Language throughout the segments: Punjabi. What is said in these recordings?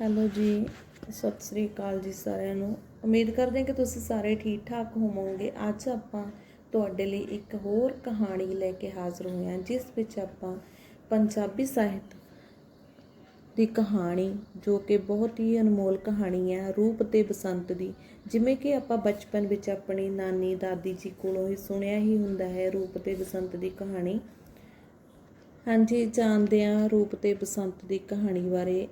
ਹੈਲੋ ਜੀ, ਸਤਿ ਸ੍ਰੀ ਅਕਾਲ ਜੀ ਸਾਰਿਆਂ ਨੂੰ। ਉਮੀਦ ਕਰਦੇ ਹਾਂ ਕਿ ਤੁਸੀਂ ਸਾਰੇ ਠੀਕ ਠਾਕ ਹੋਵੋਗੇ। ਅੱਜ ਆਪਾਂ ਤੁਹਾਡੇ ਲਈ ਇੱਕ ਹੋਰ ਕਹਾਣੀ ਲੈ ਕੇ ਹਾਜ਼ਰ ਹੋਏ ਹਾਂ, ਜਿਸ ਵਿੱਚ ਆਪਾਂ ਪੰਜਾਬੀ ਸਾਹਿਤ ਦੀ ਕਹਾਣੀ, ਜੋ ਕਿ ਬਹੁਤ ਹੀ ਅਨਮੋਲ ਕਹਾਣੀ ਹੈ, ਰੂਪ ਤੇ ਬਸੰਤ ਦੀ। ਜਿਵੇਂ ਕਿ ਆਪਾਂ ਬਚਪਨ ਵਿੱਚ ਆਪਣੀ ਨਾਨੀ, ਦਾਦੀ ਜੀ ਕੋਲੋਂ ਹੀ ਸੁਣਿਆ ਹੀ ਹੁੰਦਾ ਹੈ, ਰੂਪ ਤੇ ਬਸੰਤ ਦੀ ਕਹਾਣੀ। ਹਾਂਜੀ, ਜਾਣਦੇ ਹਾਂ ਰੂਪ ਤੇ ਬਸੰਤ ਦੀ ਕਹਾਣੀ ਬਾਰੇ।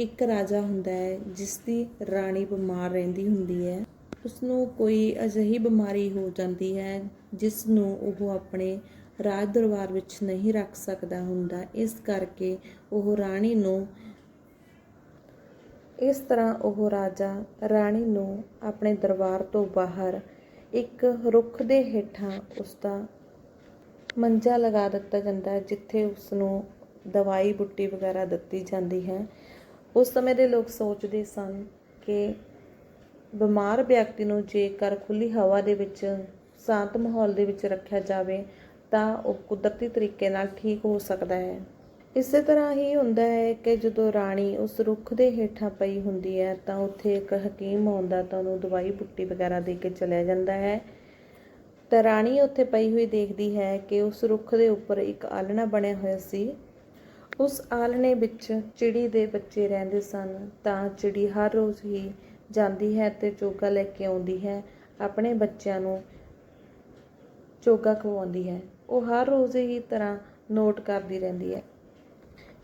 ਇੱਕ ਰਾਜਾ ਹੁੰਦਾ ਹੈ ਜਿਸ ਦੀ ਰਾਣੀ ਬਿਮਾਰ ਰਹਿੰਦੀ ਹੁੰਦੀ ਹੈ। ਉਸ ਨੂੰ ਕੋਈ ਅਜਿਹੀ ਬਿਮਾਰੀ ਹੋ ਜਾਂਦੀ ਹੈ ਜਿਸ ਨੂੰ ਉਹ ਆਪਣੇ ਰਾਜ ਦਰਬਾਰ ਵਿੱਚ ਨਹੀਂ ਰੱਖ ਸਕਦਾ ਹੁੰਦਾ। ਇਸ ਕਰਕੇ ਉਹ ਰਾਣੀ ਨੂੰ, ਇਸ ਤਰ੍ਹਾਂ ਉਹ ਰਾਜਾ ਰਾਣੀ ਨੂੰ ਆਪਣੇ ਦਰਬਾਰ ਤੋਂ ਬਾਹਰ ਇੱਕ ਰੁੱਖ ਦੇ ਹੇਠਾਂ ਉਸ ਦਾ ਮੰਜਾ ਲਗਾ ਦਿੱਤਾ ਜਾਂਦਾ ਹੈ, ਜਿੱਥੇ ਉਸ ਨੂੰ ਦਵਾਈ ਬੁੱਟੀ ਵਗੈਰਾ ਦਿੱਤੀ ਜਾਂਦੀ ਹੈ। ਉਸ ਸਮੇਂ ਦੇ ਲੋਕ ਸੋਚਦੇ ਸਨ ਕਿ ਬਿਮਾਰ ਵਿਅਕਤੀ ਨੂੰ ਜੇਕਰ ਖੁੱਲੀ ਹਵਾ ਦੇ ਵਿੱਚ ਸ਼ਾਂਤ ਮਾਹੌਲ ਦੇ ਵਿੱਚ ਰੱਖਿਆ ਜਾਵੇ, ਤਾਂ ਉਹ ਕੁਦਰਤੀ ਤਰੀਕੇ ਨਾਲ ਠੀਕ ਹੋ ਸਕਦਾ ਹੈ। ਇਸੇ ਤਰ੍ਹਾਂ ਹੀ ਹੁੰਦਾ ਹੈ ਕਿ ਜਦੋਂ ਰਾਣੀ ਉਸ ਰੁੱਖ ਦੇ ਹੇਠਾਂ ਪਈ ਹੁੰਦੀ ਹੈ, ਤਾਂ ਉੱਥੇ ਇੱਕ ਹਕੀਮ ਆਉਂਦਾ ਤਾਂ ਉਹਨੂੰ ਦਵਾਈ ਬੁੱਟੀ ਵਗੈਰਾ ਦੇ ਕੇ ਚਲਿਆ ਜਾਂਦਾ ਹੈ। ਤਾਂ ਰਾਣੀ ਉੱਥੇ ਪਈ ਹੋਈ ਦੇਖਦੀ ਹੈ ਕਿ ਉਸ ਰੁੱਖ ਦੇ ਉੱਪਰ ਇੱਕ ਆਲਣਾ ਬਣਿਆ ਹੋਇਆ ਸੀ। ਉਸ ਆਲਣੇ ਵਿੱਚ ਚਿੜੀ ਦੇ ਬੱਚੇ ਰਹਿੰਦੇ ਸਨ, ਤਾਂ ਚਿੜੀ ਹਰ ਰੋਜ਼ ਹੀ ਜਾਂਦੀ ਹੈ ਤੇ ਚੋਗਾ ਲੈ ਕੇ ਆਉਂਦੀ ਹੈ, ਆਪਣੇ ਬੱਚਿਆਂ ਨੂੰ ਚੋਗਾ ਖਵਾਉਂਦੀ ਹੈ। ਉਹ ਹਰ ਰੋਜ਼ ਹੀ ਤਰ੍ਹਾਂ ਨੋਟ ਕਰਦੀ ਰਹਿੰਦੀ ਹੈ।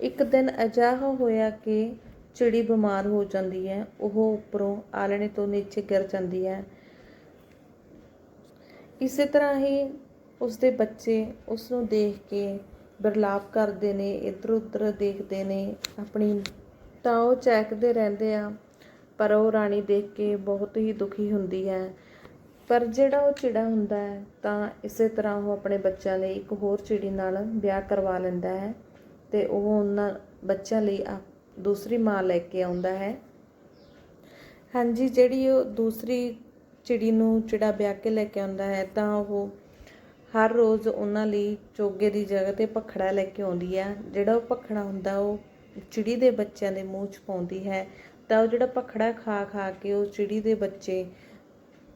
ਇੱਕ ਦਿਨ ਅਜਿਹਾ ਹੋਇਆ ਕਿ ਚਿੜੀ ਬਿਮਾਰ ਹੋ ਜਾਂਦੀ ਹੈ, ਉਹ ਉੱਪਰੋਂ ਆਲਣੇ ਤੋਂ ਨੀਚੇ ਗਿਰ ਜਾਂਦੀ ਹੈ। ਇਸੇ ਤਰ੍ਹਾਂ ਹੀ ਉਸ ਦੇ ਬੱਚੇ ਉਸ ਨੂੰ ਦੇਖ ਕੇ ਬਰਲਾਪ ਕਰਦੇ ਨੇ ਇੱਧਰ ਉੱਧਰ ਦੇਖਦੇ ਨੇ, ਆਪਣੀ ਤਾਂ ਉਹ ਚਹਿਕਦੇ ਰਹਿੰਦੇ ਆ, ਪਰ ਉਹ ਰਾਣੀ ਦੇਖ ਕੇ ਬਹੁਤ ਹੀ ਦੁਖੀ ਹੁੰਦੀ ਹੈ। ਪਰ ਜਿਹੜਾ ਉਹ ਚਿੜਾ ਹੁੰਦਾ ਹੈ, ਤਾਂ ਇਸੇ ਤਰ੍ਹਾਂ ਉਹ ਆਪਣੇ ਬੱਚਿਆਂ ਲਈ ਇੱਕ ਹੋਰ ਚਿੜੀ ਨਾਲ ਵਿਆਹ ਕਰਵਾ ਲੈਂਦਾ ਹੈ ਤੇ ਉਹ ਉਹਨਾਂ ਬੱਚਿਆਂ ਲਈ ਆ- ਦੂਸਰੀ ਮਾਂ ਲੈ ਕੇ ਆਉਂਦਾ ਹੈ। ਹਾਂਜੀ, ਜਿਹੜੀ ਉਹ ਦੂਸਰੀ ਚਿੜੀ ਨੂੰ ਚਿੜਾ ਵਿਆਹ ਕੇ ਲੈ ਕੇ ਆਉਂਦਾ ਹੈ, ਤਾਂ ਉਹ ਹਰ ਰੋਜ਼ ਉਹਨਾਂ ਲਈ ਚੋਗੇ ਦੀ ਜਗ੍ਹਾ ਤੇ ਭਖੜਾ ਲੈ ਕੇ ਆਉਂਦੀ ਆ। ਜਿਹੜਾ ਉਹ ਭਖੜਾ ਹੁੰਦਾ, ਉਹ ਚਿੜੀ ਦੇ ਬੱਚਿਆਂ ਦੇ ਮੂੰਹ 'ਚ ਪਾਉਂਦੀ ਹੈ। ਤਾਂ ਉਹ ਜਿਹੜਾ ਭਖੜਾ ਖਾ ਖਾ ਕੇ ਉਹ ਚਿੜੀ ਦੇ ਬੱਚੇ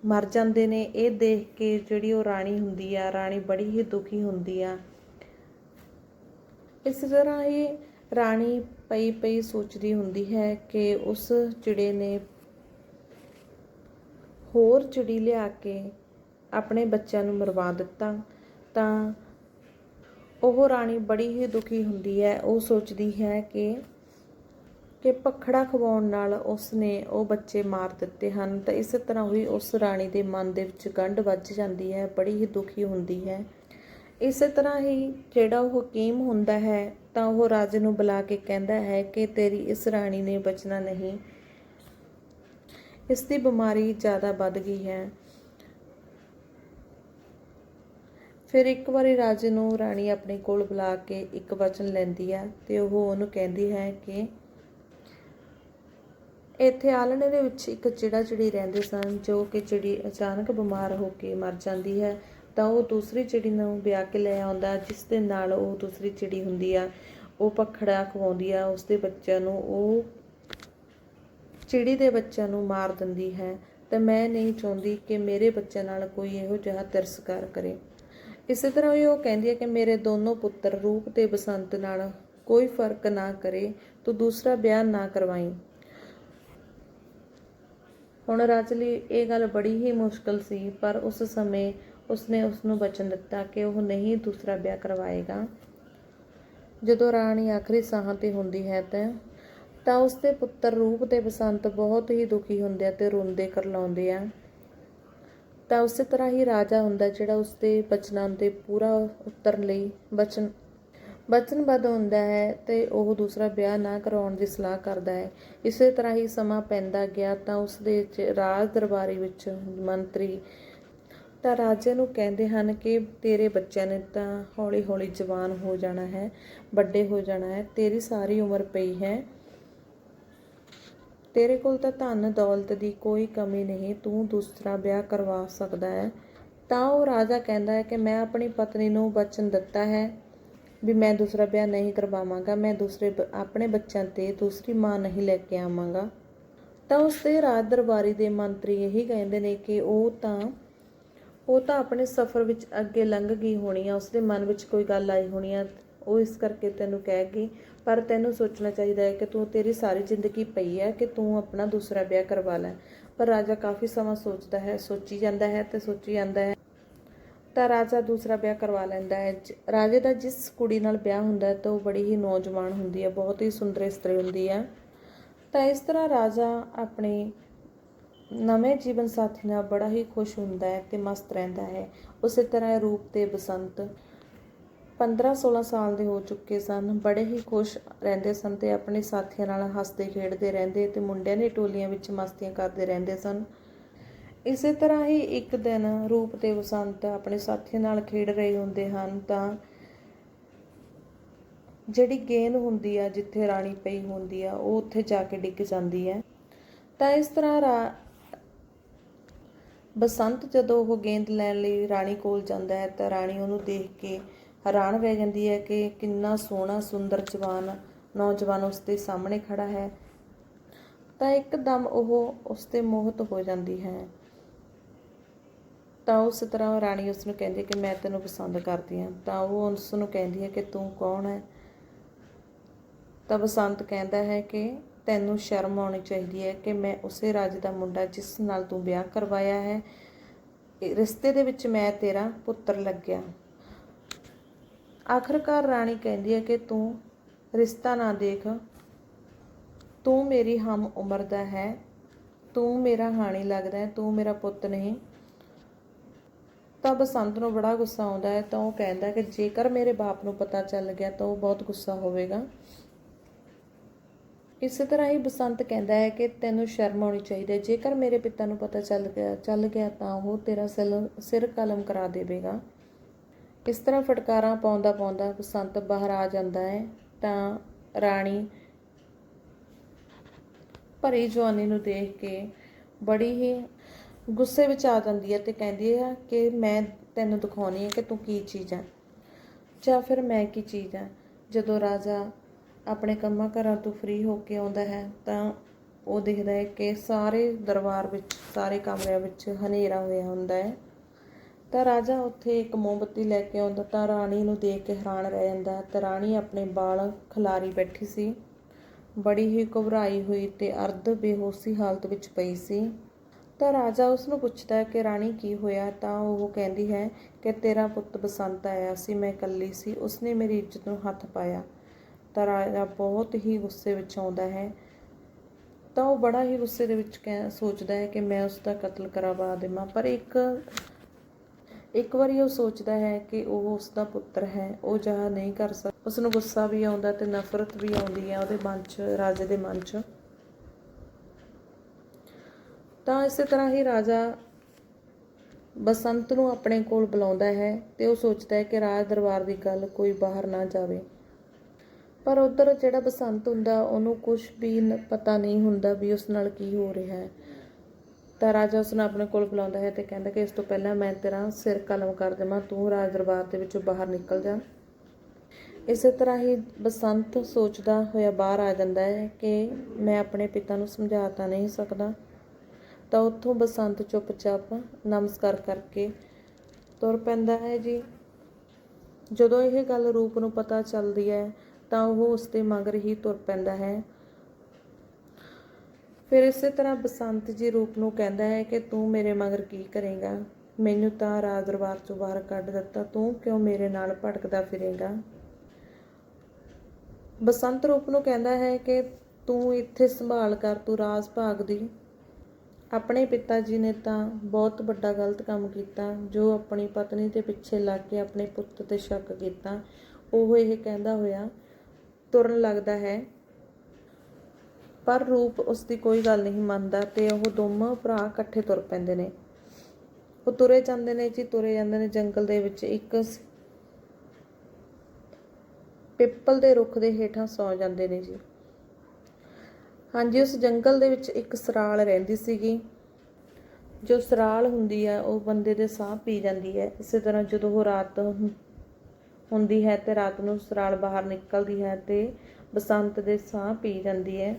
ਮਰ ਜਾਂਦੇ ਨੇ, ਇਹ ਦੇਖ ਕੇ ਜਿਹੜੀ ਉਹ ਰਾਣੀ ਹੁੰਦੀ ਆ, ਰਾਣੀ ਬੜੀ ਹੀ ਦੁਖੀ ਹੁੰਦੀ ਆ। ਇਸ ਤਰ੍ਹਾਂ ਇਹ ਰਾਣੀ ਪਈ ਪਈ ਸੋਚਦੀ ਹੁੰਦੀ ਹੈ ਕਿ ਉਸ ਚਿੜੇ ਨੇ ਹੋਰ ਚਿੜੀ ਲਿਆ ਕੇ ਆਪਣੇ ਬੱਚਿਆਂ ਨੂੰ ਮਰਵਾ ਦਿੱਤਾ ਤਾਂ ਉਹ ਰਾਣੀ ਬੜੀ ਹੀ ਦੁਖੀ ਹੁੰਦੀ ਹੈ। ਉਹ ਸੋਚਦੀ ਹੈ ਕਿ ਕਿ ਪਖੜਾ ਖਵਾਉਣ ਨਾਲ ਉਸ ਨੇ ਉਹ ਬੱਚੇ ਮਾਰ ਦਿੱਤੇ ਹਨ। ਤਾਂ ਇਸੇ ਤਰ੍ਹਾਂ ਹੀ ਉਸ ਰਾਣੀ ਦੇ ਮਨ ਦੇ ਵਿੱਚ ਗੰਢ ਵੱਜ ਜਾਂਦੀ ਹੈ, ਬੜੀ ਹੀ ਦੁਖੀ ਹੁੰਦੀ ਹੈ। ਇਸੇ ਤਰ੍ਹਾਂ ਹੀ ਜਿਹੜਾ ਉਹ ਹਕੀਮ ਹੁੰਦਾ ਹੈ, ਤਾਂ ਉਹ ਰਾਜੇ ਨੂੰ ਬੁਲਾ ਕੇ ਕਹਿੰਦਾ ਹੈ ਕਿ ਤੇਰੀ ਇਸ ਰਾਣੀ ਨੇ ਬਚਣਾ ਨਹੀਂ। ਇਸ ਦੀ ਬਿਮਾਰੀ ਜ਼ਿਆਦਾ ਵੱਧ ਗਈ ਹੈ। ਫਿਰ ਇੱਕ ਵਾਰੀ ਰਾਜੇ ਨੂੰ ਰਾਣੀ ਆਪਣੇ ਕੋਲ ਬੁਲਾ ਕੇ ਇੱਕ ਵਚਨ ਲੈਂਦੀ ਹੈ ਤੇ ਉਹ ਉਹਨੂੰ ਕਹਿੰਦੀ ਹੈ ਕਿ ਇੱਥੇ ਆਲਣੇ ਦੇ ਵਿੱਚ ਇੱਕ ਚਿੜਾ ਚਿੜੀ ਰਹਿੰਦੇ ਸਨ, ਜੋ ਕਿ ਚਿੜੀ ਅਚਾਨਕ ਬਿਮਾਰ ਹੋ ਕੇ ਮਰ ਜਾਂਦੀ ਹੈ। ਤਾਂ ਉਹ ਦੂਸਰੀ ਚਿੜੀ ਨੂੰ ਵਿਆਹ ਕੇ ਲੈ ਆਉਂਦਾ, ਜਿਸ ਦੇ ਨਾਲ ਉਹ ਦੂਸਰੀ ਚਿੜੀ ਹੁੰਦੀ ਆ। ਉਹ ਪਖੜਾ ਖਵਾਉਂਦੀ ਆ, ਉਸ ਦੇ ਬੱਚਿਆਂ ਨੂੰ ਉਹ ਚਿੜੀ ਦੇ ਬੱਚਿਆਂ ਨੂੰ ਮਾਰ ਦਿੰਦੀ ਹੈ। ਤੇ ਮੈਂ ਨਹੀਂ ਚਾਹੁੰਦੀ ਕਿ ਮੇਰੇ ਬੱਚਿਆਂ ਨਾਲ ਕੋਈ ਇਹੋ ਜਿਹਾ ਤਿਰਸਕਾਰ ਕਰੇ। ਇਸੇ ਤਰ੍ਹਾਂ ਹੀ ਉਹ ਕਹਿੰਦੀ ਹੈ ਕਿ ਮੇਰੇ ਦੋਨੋਂ ਪੁੱਤਰ ਰੂਪ ਤੇ ਬਸੰਤ ਨਾਲ ਕੋਈ ਫ਼ਰਕ ਨਾ ਕਰੇ, ਤੂੰ ਦੂਸਰਾ ਵਿਆਹ ਨਾ ਕਰਵਾਈ। ਹੁਣ ਰਾਜ ਲਈ ਇਹ ਗੱਲ ਬੜੀ ਹੀ ਮੁਸ਼ਕਲ ਸੀ, ਪਰ ਉਸ ਸਮੇਂ ਉਸਨੇ ਉਸ ਨੂੰ ਬਚਨ ਦਿੱਤਾ ਕਿ ਉਹ ਨਹੀਂ ਦੂਸਰਾ ਵਿਆਹ ਕਰਵਾਏਗਾ। ਜਦੋਂ ਰਾਣੀ ਆਖਰੀ ਸਾਹਾਂ ਤੇ ਹੁੰਦੀ ਹੈ ਤਾਂ ਤਾਂ ਉਸਦੇ ਪੁੱਤਰ ਰੂਪ ਤੇ ਬਸੰਤ ਬਹੁਤ ਹੀ ਦੁਖੀ ਹੁੰਦੇ ਆ ਤੇ ਰੋਂਦੇ, ਕਰਲਾਉਂਦੇ ਆ। ਤਾਂ ਉਸੇ ਤਰ੍ਹਾਂ ਹੀ ਰਾਜਾ ਹੁੰਦਾ ਜਿਹੜਾ ਉਸਦੇ ਬਚਨਾਂ ਤੇ ਪੂਰਾ ਉਤਰਨ ਲਈ ਬਚਨ ਬਚਨਬੱਧ ਹੁੰਦਾ ਹੈ ਤੇ ਉਹ ਦੂਸਰਾ ਵਿਆਹ ਨਾ ਕਰਾਉਣ ਦੀ ਸਲਾਹ ਕਰਦਾ ਹੈ। ਇਸੇ ਤਰ੍ਹਾਂ ਹੀ ਸਮਾਂ ਪੈਂਦਾ ਗਿਆ ਤਾਂ ਉਸ ਦੇ ਰਾਜ ਦਰਬਾਰੀ ਵਿੱਚ ਮੰਤਰੀ ਤਾਂ ਰਾਜੇ ਨੂੰ ਕਹਿੰਦੇ ਹਨ ਕਿ ਤੇਰੇ ਬੱਚਿਆਂ ਨੇ ਤਾਂ ਹੌਲੀ-ਹੌਲੀ ਜਵਾਨ ਹੋ ਜਾਣਾ ਹੈ, ਵੱਡੇ ਹੋ ਜਾਣਾ ਹੈ, ਤੇਰੀ ਸਾਰੀ ਉਮਰ ਪਈ ਹੈ। ਤੇਰੇ ਕੋਲ ਤਾਂ ਧਨ ਦੌਲਤ ਦੀ ਕੋਈ ਕਮੀ ਨਹੀਂ, ਤੂੰ ਦੂਸਰਾ ਵਿਆਹ ਕਰਵਾ ਸਕਦਾ ਹੈ। ਤਾਂ ਉਹ ਰਾਜਾ ਕਹਿੰਦਾ ਹੈ ਕਿ ਮੈਂ ਆਪਣੀ ਪਤਨੀ ਨੂੰ ਵਚਨ ਦਿੱਤਾ ਹੈ ਵੀ ਮੈਂ ਦੂਸਰਾ ਵਿਆਹ ਨਹੀਂ ਕਰਵਾਵਾਂਗਾ, ਮੈਂ ਦੂਸਰੇ ਬ- ਆਪਣੇ ਬੱਚਿਆਂ ਤੇ ਦੂਸਰੀ ਮਾਂ ਨਹੀਂ ਲੈ ਕੇ ਆਵਾਂਗਾ। ਤਾਂ ਉਸ ਦੇ ਰਾਜ ਦਰਬਾਰੀ ਦੇ ਮੰਤਰੀ ਇਹੀ ਕਹਿੰਦੇ ਨੇ ਕਿ ਉਹ ਤਾਂ ਉਹ ਤਾਂ ਆਪਣੇ ਸਫ਼ਰ ਵਿੱਚ ਅੱਗੇ ਲੰਘ ਗਈ ਹੋਣੀ ਆ, ਉਸਦੇ ਮਨ ਵਿੱਚ ਕੋਈ ਗੱਲ ਆਈ ਹੋਣੀ ਆ, ਉਹ ਇਸ ਕਰਕੇ ਤੈਨੂੰ ਕਹਿ ਗਈ ਪਰ ਤੈਨੂੰ ਸੋਚਣਾ ਚਾਹੀਦਾ ਹੈ ਕਿ ਤੂੰ ਤੇਰੀ ਸਾਰੀ ਜ਼ਿੰਦਗੀ ਪਈ ਹੈ ਕਿ ਤੂੰ ਆਪਣਾ ਦੂਸਰਾ ਵਿਆਹ ਕਰਵਾ ਲੈ। ਪਰ ਰਾਜਾ ਕਾਫੀ ਸਮਾਂ ਸੋਚਦਾ ਹੈ, ਸੋਚੀ ਜਾਂਦਾ ਹੈ ਤੇ ਸੋਚੀ ਜਾਂਦਾ ਹੈ ਤਾਂ ਰਾਜਾ ਦੂਸਰਾ ਵਿਆਹ ਕਰਵਾ ਲੈਂਦਾ ਹੈ। ਜ- ਰਾਜੇ ਦਾ ਜਿਸ ਕੁੜੀ ਨਾਲ ਵਿਆਹ ਹੁੰਦਾ ਹੈ ਤਾਂ ਉਹ ਬੜੀ ਹੀ ਨੌਜਵਾਨ ਹੁੰਦੀ ਹੈ, ਬਹੁਤ ਹੀ ਸੁੰਦਰ ਇਸਤਰੀ ਹੁੰਦੀ ਹੈ। ਤਾਂ ਇਸ ਤਰ੍ਹਾਂ ਰਾਜਾ ਆਪਣੇ ਨਵੇਂ ਜੀਵਨ ਸਾਥੀ ਨਾਲ ਬੜਾ ਹੀ ਖੁਸ਼ ਹੁੰਦਾ ਹੈ ਤੇ ਮਸਤ ਰਹਿੰਦਾ ਹੈ। ਉਸੇ ਤਰ੍ਹਾਂ ਰੂਪ ਤੇ ਬਸੰਤ 15-16 ਸਾਲ ਦੇ ਹੋ ਚੁੱਕੇ ਸਨ। ਬੜੇ ਹੀ ਖੁਸ਼ ਰਹਿੰਦੇ ਸਨ ਤੇ ਆਪਣੇ ਸਾਥੀਆਂ ਨਾਲ ਹੱਸਦੇ, ਖੇਡਦੇ ਰਹਿੰਦੇ ਤੇ ਮੁੰਡਿਆਂ ਦੀ ਟੋਲੀਆਂ ਵਿੱਚ ਮਸਤੀਆਂ ਕਰਦੇ ਰਹਿੰਦੇ ਸਨ। ਇਸੇ ਤਰ੍ਹਾਂ ਹੀ ਇੱਕ ਦਿਨ ਰੂਪ ਤੇ ਬਸੰਤ ਆਪਣੇ ਸਾਥੀਆਂ ਨਾਲ ਖੇਡ ਰਹੇ ਹੁੰਦੇ ਹਨ ਤਾਂ ਜਿਹੜੀ ਗੇਂਦ ਹੁੰਦੀ ਆ, ਜਿੱਥੇ ਰਾਣੀ ਪਈ ਹੁੰਦੀ ਆ, ਉਹ ਉੱਥੇ ਜਾ ਕੇ ਡਿੱਗ ਜਾਂਦੀ ਹੈ। ਤਾਂ ਇਸ ਤਰ੍ਹਾਂ ਰਾ- ਬਸੰਤ ਜਦੋਂ ਉਹ ਗੇਂਦ ਲੈਣ ਲਈ ਰਾਣੀ ਕੋਲ ਜਾਂਦਾ ਹੈ ਤਾਂ ਰਾਣੀ ਉਹਨੂੰ ਦੇਖ ਕੇ ਹੈਰਾਨ ਰਹਿ ਜਾਂਦੀ ਹੈ ਕਿ ਕਿੰਨਾ ਸੋਹਣਾ, ਸੁੰਦਰ ਜਵਾਨ ਨੌਜਵਾਨ ਉਸ ਦੇ ਸਾਹਮਣੇ ਖੜਾ ਹੈ। ਤਾਂ ਇੱਕਦਮ ਉਹ ਉਸ ਤੇ ਮੋਹਿਤ ਹੋ ਜਾਂਦੀ ਹੈ। ਤਾਂ ਉਸ ਤਰ੍ਹਾਂ ਰਾਣੀ ਉਸ ਨੂੰ ਕਹਿੰਦੀ ਕਿ ਮੈਂ ਤੈਨੂੰ ਪਸੰਦ ਕਰਦੀ ਹਾਂ। ਤਾਂ ਉਹ ਉਸ ਨੂੰ ਕਹਿੰਦੀ ਹੈ ਕਿ ਤੂੰ ਕੌਣ ਹੈ? ਤਾਂ ਬਸੰਤ ਕਹਿੰਦਾ ਹੈ ਕਿ ਤੈਨੂੰ ਸ਼ਰਮ ਆਉਣੀ ਚਾਹੀਦੀ ਹੈ ਕਿ ਮੈਂ ਉਸੇ ਰਾਜ ਦਾ ਮੁੰਡਾ ਜਿਸ ਨਾਲ ਤੂੰ ਵਿਆਹ ਕਰਵਾਇਆ ਹੈ। ਰਿਸ਼ਤੇ ਦੇ ਵਿੱਚ ਮੈਂ ਤੇਰਾ ਪੁੱਤਰ ਲੱਗਿਆ। ਆਖਰਕਾਰ ਰਾਣੀ ਕਹਿੰਦੀ ਹੈ ਕਿ ਤੂੰ ਰਿਸ਼ਤਾ ਨਾ ਦੇਖ। ਤੂੰ ਮੇਰੀ ਹਮ ਉਮਰ ਦਾ ਹੈ। ਤੂੰ ਮੇਰਾ ਹਾਣੀ ਲੱਗਦਾ ਹੈ। ਤੂੰ ਮੇਰਾ ਪੁੱਤ ਨਹੀਂ। ਤਾਂ ਬਸੰਤ ਨੂੰ ਬੜਾ ਗੁੱਸਾ ਆਉਂਦਾ ਹੈ। ਤਾਂ ਉਹ ਕਹਿੰਦਾ ਕਿ ਜੇਕਰ ਮੇਰੇ ਬਾਪ ਨੂੰ ਪਤਾ ਚੱਲ ਗਿਆ ਤਾਂ ਉਹ ਬਹੁਤ ਗੁੱਸਾ ਹੋਵੇਗਾ। ਇਸੇ ਤਰ੍ਹਾਂ ਹੀ ਬਸੰਤ ਕਹਿੰਦਾ ਹੈ ਕਿ ਤੈਨੂੰ ਸ਼ਰਮ ਆਉਣੀ ਚਾਹੀਦੀ ਹੈ। ਜੇਕਰ ਮੇਰੇ ਪਿਤਾ ਨੂੰ ਪਤਾ ਚੱਲ ਗਿਆ ਚੱਲ ਗਿਆ ਤਾਂ ਉਹ ਤੇਰਾ ਸਿਲ ਸਿਰ ਕਲਮ ਕਰਾ ਦੇਵੇਗਾ। ਇਸ ਤਰ੍ਹਾਂ ਫਟਕਾਰਾਂ ਪਾਉਂਦਾ ਪਾਉਂਦਾ ਬਸੰਤ ਬਾਹਰ ਆ ਜਾਂਦਾ ਹੈ, ਤਾਂ ਰਾਣੀ ਭਰੀ ਜਵਾਨੀ ਨੂੰ ਦੇਖ ਕੇ ਬੜੀ ਹੀ ਗੁੱਸੇ ਵਿੱਚ ਆ ਜਾਂਦੀ ਹੈ ਤੇ ਕਹਿੰਦੀ ਹੈ ਕਿ ਮੈਂ ਤੈਨੂੰ ਦਿਖਾਉਣੀ ਹੈ ਕਿ ਤੂੰ ਕੀ ਚੀਜ਼ ਹੈ, ਜਾਂ ਫਿਰ ਮੈਂ ਕੀ ਚੀਜ਼ ਹਾਂ। ਜਦੋਂ ਰਾਜਾ ਆਪਣੇ ਕੰਮਾਂ ਘਰਾਂ ਤੋਂ ਫ੍ਰੀ ਹੋ ਕੇ ਆਉਂਦਾ ਹੈ, ਤਾਂ ਉਹ ਦੇਖਦਾ ਹੈ ਕਿ ਸਾਰੇ ਦਰਬਾਰ ਵਿੱਚ, ਸਾਰੇ ਕਮਰਿਆਂ ਵਿੱਚ ਹਨੇਰਾ ਹੋਇਆ ਹੁੰਦਾ ਹੈ। ਤਾਂ ਰਾਜਾ ਉੱਥੇ ਇੱਕ ਮੋਮਬੱਤੀ ਲੈ ਕੇ ਆਉਂਦਾ ਤਾਂ ਰਾਣੀ ਨੂੰ ਦੇਖ ਕੇ ਹੈਰਾਨ ਰਹਿ ਜਾਂਦਾ ਤਾਂ ਰਾਣੀ ਆਪਣੇ ਵਾਲ ਖਿਲਾਰੀ ਬੈਠੀ ਸੀ। ਬੜੀ ਹੀ ਘਬਰਾਈ ਹੋਈ ਤੇ ਅਰਧ ਬੇਹੋਸ਼ੀ ਹਾਲਤ ਵਿੱਚ ਪਈ ਸੀ। ਤਾਂ ਰਾਜਾ ਉਸ ਨੂੰ ਪੁੱਛਦਾ ਹੈ ਕਿ ਰਾਣੀ ਕੀ ਹੋਇਆ? ਤਾਂ ਉਹ ਕਹਿੰਦੀ ਹੈ ਕਿ ਤੇਰਾ ਪੁੱਤ ਬਸੰਤ ਆਇਆ ਸੀ, ਮੈਂ ਇਕੱਲੀ ਸੀ, ਉਸਨੇ ਮੇਰੀ ਇੱਜ਼ਤ ਨੂੰ ਹੱਥ ਪਾਇਆ। ਤਾਂ ਰਾਜਾ ਬਹੁਤ ਹੀ ਗੁੱਸੇ ਵਿੱਚ ਆਉਂਦਾ ਹੈ। ਤਾਂ ਉਹ ਬੜਾ ਹੀ ਗੁੱਸੇ ਦੇ ਵਿੱਚ ਕਹਿ, ਸੋਚਦਾ ਹੈ ਕਿ ਮੈਂ ਉਸ ਦਾ ਕਤਲ ਕਰਵਾ ਦੇਵਾਂ, ਪਰ ਇੱਕ ਇੱਕ ਵਾਰੀ ਉਹ ਸੋਚਦਾ ਹੈ ਕਿ ਉਹ ਉਸ ਦਾ ਪੁੱਤਰ ਹੈ, ਉਹ ਜਹਾ ਨਹੀਂ ਕਰ ਸਕਦਾ ਉਸ ਨੂੰ ਗੁੱਸਾ ਵੀ ਆਉਂਦਾ ਤੇ ਨਫ਼ਰਤ ਵੀ ਆਉਂਦੀ ਹੈ ਉਹਦੇ ਮਨ 'ਚ, ਰਾਜੇ ਦੇ ਮਨ 'ਚ। ਤਾਂ ਇਸੇ ਤਰ੍ਹਾਂ ਹੀ ਰਾਜਾ ਬਸੰਤ ਨੂੰ ਆਪਣੇ ਕੋਲ ਬੁਲਾਉਂਦਾ ਹੈ ਤੇ ਉਹ ਸੋਚਦਾ ਹੈ ਕਿ ਰਾਜ ਦਰਬਾਰ ਦੀ ਗੱਲ ਕੋਈ ਬਾਹਰ ਨਾ ਜਾਵੇ। ਪਰ ਉਧਰ ਜਿਹੜਾ ਬਸੰਤ ਹੁੰਦਾ, ਉਹਨੂੰ ਕੁਝ ਵੀ ਪਤਾ ਨਹੀਂ ਹੁੰਦਾ ਵੀ ਉਸ ਨਾਲ ਕੀ ਹੋ ਰਿਹਾ ਹੈ। ਤਾਂ ਰਾਜਾ ਉਸ ਨੂੰ ਆਪਣੇ ਕੋਲ ਬੁਲਾਉਂਦਾ ਹੈ ਤੇ ਕਹਿੰਦਾ ਕਿ ਇਸ ਤੋਂ ਪਹਿਲਾਂ ਮੈਂ ਤੇਰਾ ਸਿਰ ਕਲਮ ਕਰ ਦੇਵਾਂ, ਤੂੰ ਰਾਜ ਦਰਬਾਰ ਦੇ ਵਿੱਚੋਂ ਬਾਹਰ ਨਿਕਲ ਜਾ। ਇਸੇ ਤਰ੍ਹਾਂ ਹੀ ਬਸੰਤ ਸੋਚਦਾ ਹੋਇਆ ਬਾਹਰ ਆ ਜਾਂਦਾ ਹੈ ਕਿ ਮੈਂ ਆਪਣੇ ਪਿਤਾ ਨੂੰ ਸਮਝਾ ਤਾਂ ਨਹੀਂ ਸਕਦਾ। ਤਾਂ ਉੱਥੋਂ ਬਸੰਤ ਚੁੱਪਚਾਪ ਨਮਸਕਾਰ ਕਰਕੇ ਤੁਰ ਪੈਂਦਾ ਹੈ ਜੀ। ਜਦੋਂ ਇਹ ਗੱਲ ਰੂਪ ਨੂੰ ਪਤਾ ਚੱਲਦੀ ਹੈ ਤਾਂ ਉਹ ਉਸ ਦੇ ਮਗਰ ਹੀ ਤੁਰ ਪੈਂਦਾ ਹੈ। ਫਿਰ ਇਸੇ ਤਰ੍ਹਾਂ ਬਸੰਤ ਜੀ ਰੂਪ ਨੂੰ ਕਹਿੰਦਾ ਹੈ ਕਿ ਤੂੰ ਮੇਰੇ ਮਗਰ ਕੀ ਕਰੇਗਾ? ਮੈਨੂੰ ਤਾਂ ਰਾਜ ਦਰਬਾਰ ਚੋਂ ਬਾਹਰ ਕੱਢ ਦਿੱਤਾ, ਤੂੰ ਕਿਉਂ ਮੇਰੇ ਨਾਲ ਭਟਕਦਾ ਫਿਰੇਗਾ? ਬਸੰਤ ਰੂਪ ਨੂੰ ਕਹਿੰਦਾ ਹੈ ਕਿ ਤੂੰ ਇੱਥੇ ਸੰਭਾਲ ਕਰ, ਤੂੰ ਰਾਜ ਭਾਗ ਦੀ ਆਪਣੇ ਪਿਤਾ ਜੀ ਨੇ ਤਾਂ ਬਹੁਤ ਵੱਡਾ ਗਲਤ ਕੰਮ ਕੀਤਾ, ਜੋ ਆਪਣੀ ਪਤਨੀ ਦੇ ਪਿੱਛੇ ਲੱਗ ਕੇ ਆਪਣੇ ਪੁੱਤ ਤੇ ਸ਼ੱਕ ਕੀਤਾ। ਉਹ ਇਹ ਕਹਿੰਦਾ ਹੋਇਆ, ਤੁਰਨ ਲੱਗਦਾ ਹੈ ਪਰ ਰੂਪ ਉਸ ਦੀ ਕੋਈ ਗੱਲ ਨਹੀਂ ਮੰਨਦਾ ਤੇ ਉਹ ਦੋਵੇਂ ਭਰਾ ਇਕੱਠੇ ਤੁਰ ਪੈਂਦੇ ਨੇ। ਉਹ ਤੁਰੇ ਜਾਂਦੇ ਨੇ ਜੀ, ਤੁਰੇ ਜਾਂਦੇ ਨੇ ਜੰਗਲ ਦੇ ਵਿੱਚ। ਇੱਕ ਪਿੱਪਲ ਦੇ ਰੁੱਖ ਦੇ ਹੇਠਾਂ ਸੌ ਜਾਂਦੇ ਨੇ ਜੀ। ਹਾਂਜੀ, ਉਸ ਜੰਗਲ ਦੇ ਵਿੱਚ ਇੱਕ ਸਰਾਲ ਰਹਿੰਦੀ ਸੀਗੀ। ਜੋ ਸਰਾਲ ਹੁੰਦੀ ਹੈ, ਉਹ ਬੰਦੇ ਦੇ ਸਾਹ ਪੀ ਜਾਂਦੀ ਹੈ। ਇਸੇ ਤਰ੍ਹਾਂ ਜਦੋਂ ਉਹ ਰਾਤ ਹੁੰਦੀ ਹੈ ਤੇ ਰਾਤ ਨੂੰ ਸਰਾਲ ਬਾਹਰ ਨਿਕਲਦੀ ਹੈ ਤੇ ਬਸੰਤ ਦੇ ਸਾਹ ਪੀ ਜਾਂਦੀ ਹੈ।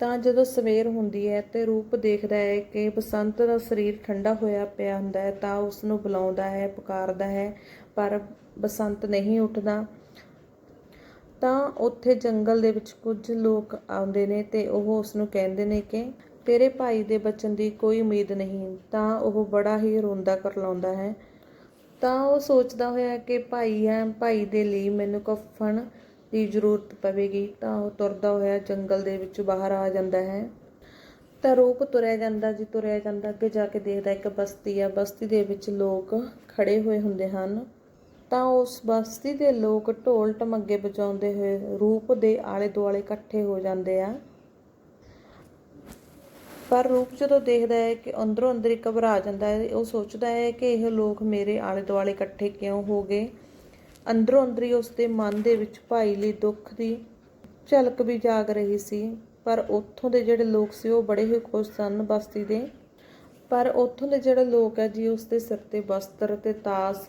ਤਾਂ ਜਦੋਂ ਸਵੇਰ ਹੁੰਦੀ ਹੈ ਤੇ ਰੂਪ ਦੇਖਦਾ ਹੈ ਕਿ ਬਸੰਤ ਦਾ ਸਰੀਰ ਠੰਡਾ ਹੋਇਆ ਪਿਆ ਹੁੰਦਾ ਹੈ, ਤਾਂ ਉਸ ਨੂੰ ਬੁਲਾਉਂਦਾ ਹੈ, ਪੁਕਾਰਦਾ ਹੈ, ਪਰ ਬਸੰਤ ਨਹੀਂ ਉੱਠਦਾ। ਤਾਂ ਉੱਥੇ ਜੰਗਲ ਦੇ ਵਿੱਚ ਕੁਝ ਲੋਕ ਆਉਂਦੇ ਨੇ ਤੇ ਉਹ ਉਸ ਨੂੰ ਕਹਿੰਦੇ ਨੇ ਕਿ ਤੇਰੇ ਭਾਈ ਦੇ ਬਚਨ ਦੀ ਕੋਈ ਉਮੀਦ ਨਹੀਂ, ਤਾਂ ਉਹ ਬੜਾ ਹੀ ਰੋਂਦਾ ਕਰਲਾਉਂਦਾ ਹੈ। ਤਾਂ ਉਹ ਸੋਚਦਾ ਹੋਇਆ ਕਿ ਭਾਈ ਹੈ, ਭਾਈ ਦੇ ਲਈ ਮੈਨੂੰ ਕਫਨ ਦੀ ਜ਼ਰੂਰਤ ਪਵੇਗੀ ਤਾਂ ਉਹ ਤੁਰਦਾ ਹੋਇਆ ਜੰਗਲ ਦੇ ਵਿੱਚ ਬਾਹਰ ਆ ਜਾਂਦਾ ਹੈ। ਤਾਂ ਰੂਪ ਤੁਰਿਆ ਜਾਂਦਾ, ਜੀ ਤੁਰਿਆ ਜਾਂਦਾ, ਅੱਗੇ ਜਾ ਕੇ ਦੇਖਦਾ ਇੱਕ ਬਸਤੀ ਆ। ਬਸਤੀ ਦੇ ਵਿੱਚ ਲੋਕ ਖੜੇ ਹੋਏ ਹੁੰਦੇ ਹਨ। ਤਾਂ ਉਸ ਬਸਤੀ ਦੇ ਲੋਕ ਢੋਲ ਢਮੱਗੇ ਵਜਾਉਂਦੇ ਹੋਏ ਰੂਪ ਦੇ ਆਲੇ ਦੁਆਲੇ ਇਕੱਠੇ ਹੋ ਜਾਂਦੇ ਆ। ਪਰ ਰੂਪ ਜਦੋਂ ਦੇਖਦਾ ਹੈ ਕਿ ਅੰਦਰੋਂ ਅੰਦਰ ਹੀ ਘਬਰਾ ਜਾਂਦਾ ਹੈ, ਉਹ ਸੋਚਦਾ ਹੈ ਕਿ ਇਹ ਲੋਕ ਮੇਰੇ ਆਲੇ ਦੁਆਲੇ ਇਕੱਠੇ ਕਿਉਂ ਹੋ ਗਏ? ਅੰਦਰੋਂ ਅੰਦਰ ਹੀ ਉਸਦੇ ਮਨ ਦੇ ਵਿੱਚ ਭਾਈ ਲਈ ਦੁੱਖ ਦੀ ਝਲਕ ਵੀ ਜਾਗ ਰਹੀ ਸੀ। ਪਰ ਉੱਥੋਂ ਦੇ ਜਿਹੜੇ ਲੋਕ ਸੀ ਉਹ ਬੜੇ ਹੀ ਖੁਸ਼ ਸਨ ਬਸਤੀ ਦੇ। ਪਰ ਉੱਥੋਂ ਦੇ ਜਿਹੜੇ ਲੋਕ ਹੈ ਜੀ, ਉਸਦੇ ਸਿਰ ਤੇ ਵਸਤਰ ਤੇ ਤਾਸ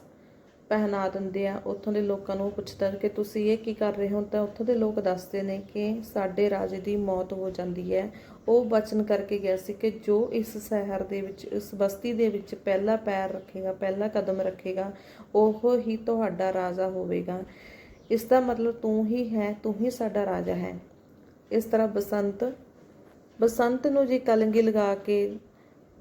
ਪਹਿਨਾ ਦਿੰਦੇ ਆ, ਉੱਥੋਂ ਦੇ ਲੋਕਾਂ ਨੂੰ ਪੁੱਛਦਾ ਕਿ ਤੁਸੀਂ ਇਹ ਕੀ ਕਰ ਰਹੇ ਹੋ? ਤਾਂ ਉੱਥੋਂ ਦੇ ਲੋਕ ਦੱਸਦੇ ਨੇ ਕਿ ਸਾਡੇ ਰਾਜੇ ਦੀ ਮੌਤ ਹੋ ਜਾਂਦੀ ਹੈ। ਉਹ ਬਚਨ ਕਰਕੇ ਗਿਆ ਸੀ ਕਿ ਜੋ ਇਸ ਸ਼ਹਿਰ ਦੇ ਵਿੱਚ, ਇਸ ਬਸਤੀ ਦੇ ਵਿੱਚ ਪਹਿਲਾ ਪੈਰ ਰੱਖੇਗਾ, ਪਹਿਲਾ ਕਦਮ ਰੱਖੇਗਾ, ਉਹ ਹੀ ਤੁਹਾਡਾ ਰਾਜਾ ਹੋਵੇਗਾ। ਇਸ ਦਾ ਮਤਲਬ ਤੂੰ ਹੀ ਹੈ, ਤੂੰ ਹੀ ਸਾਡਾ ਰਾਜਾ ਹੈ। ਇਸ ਤਰ੍ਹਾਂ ਬਸੰਤ ਬਸੰਤ ਨੂੰ ਜੀ ਕਲੰਗੀ ਲਗਾ ਕੇ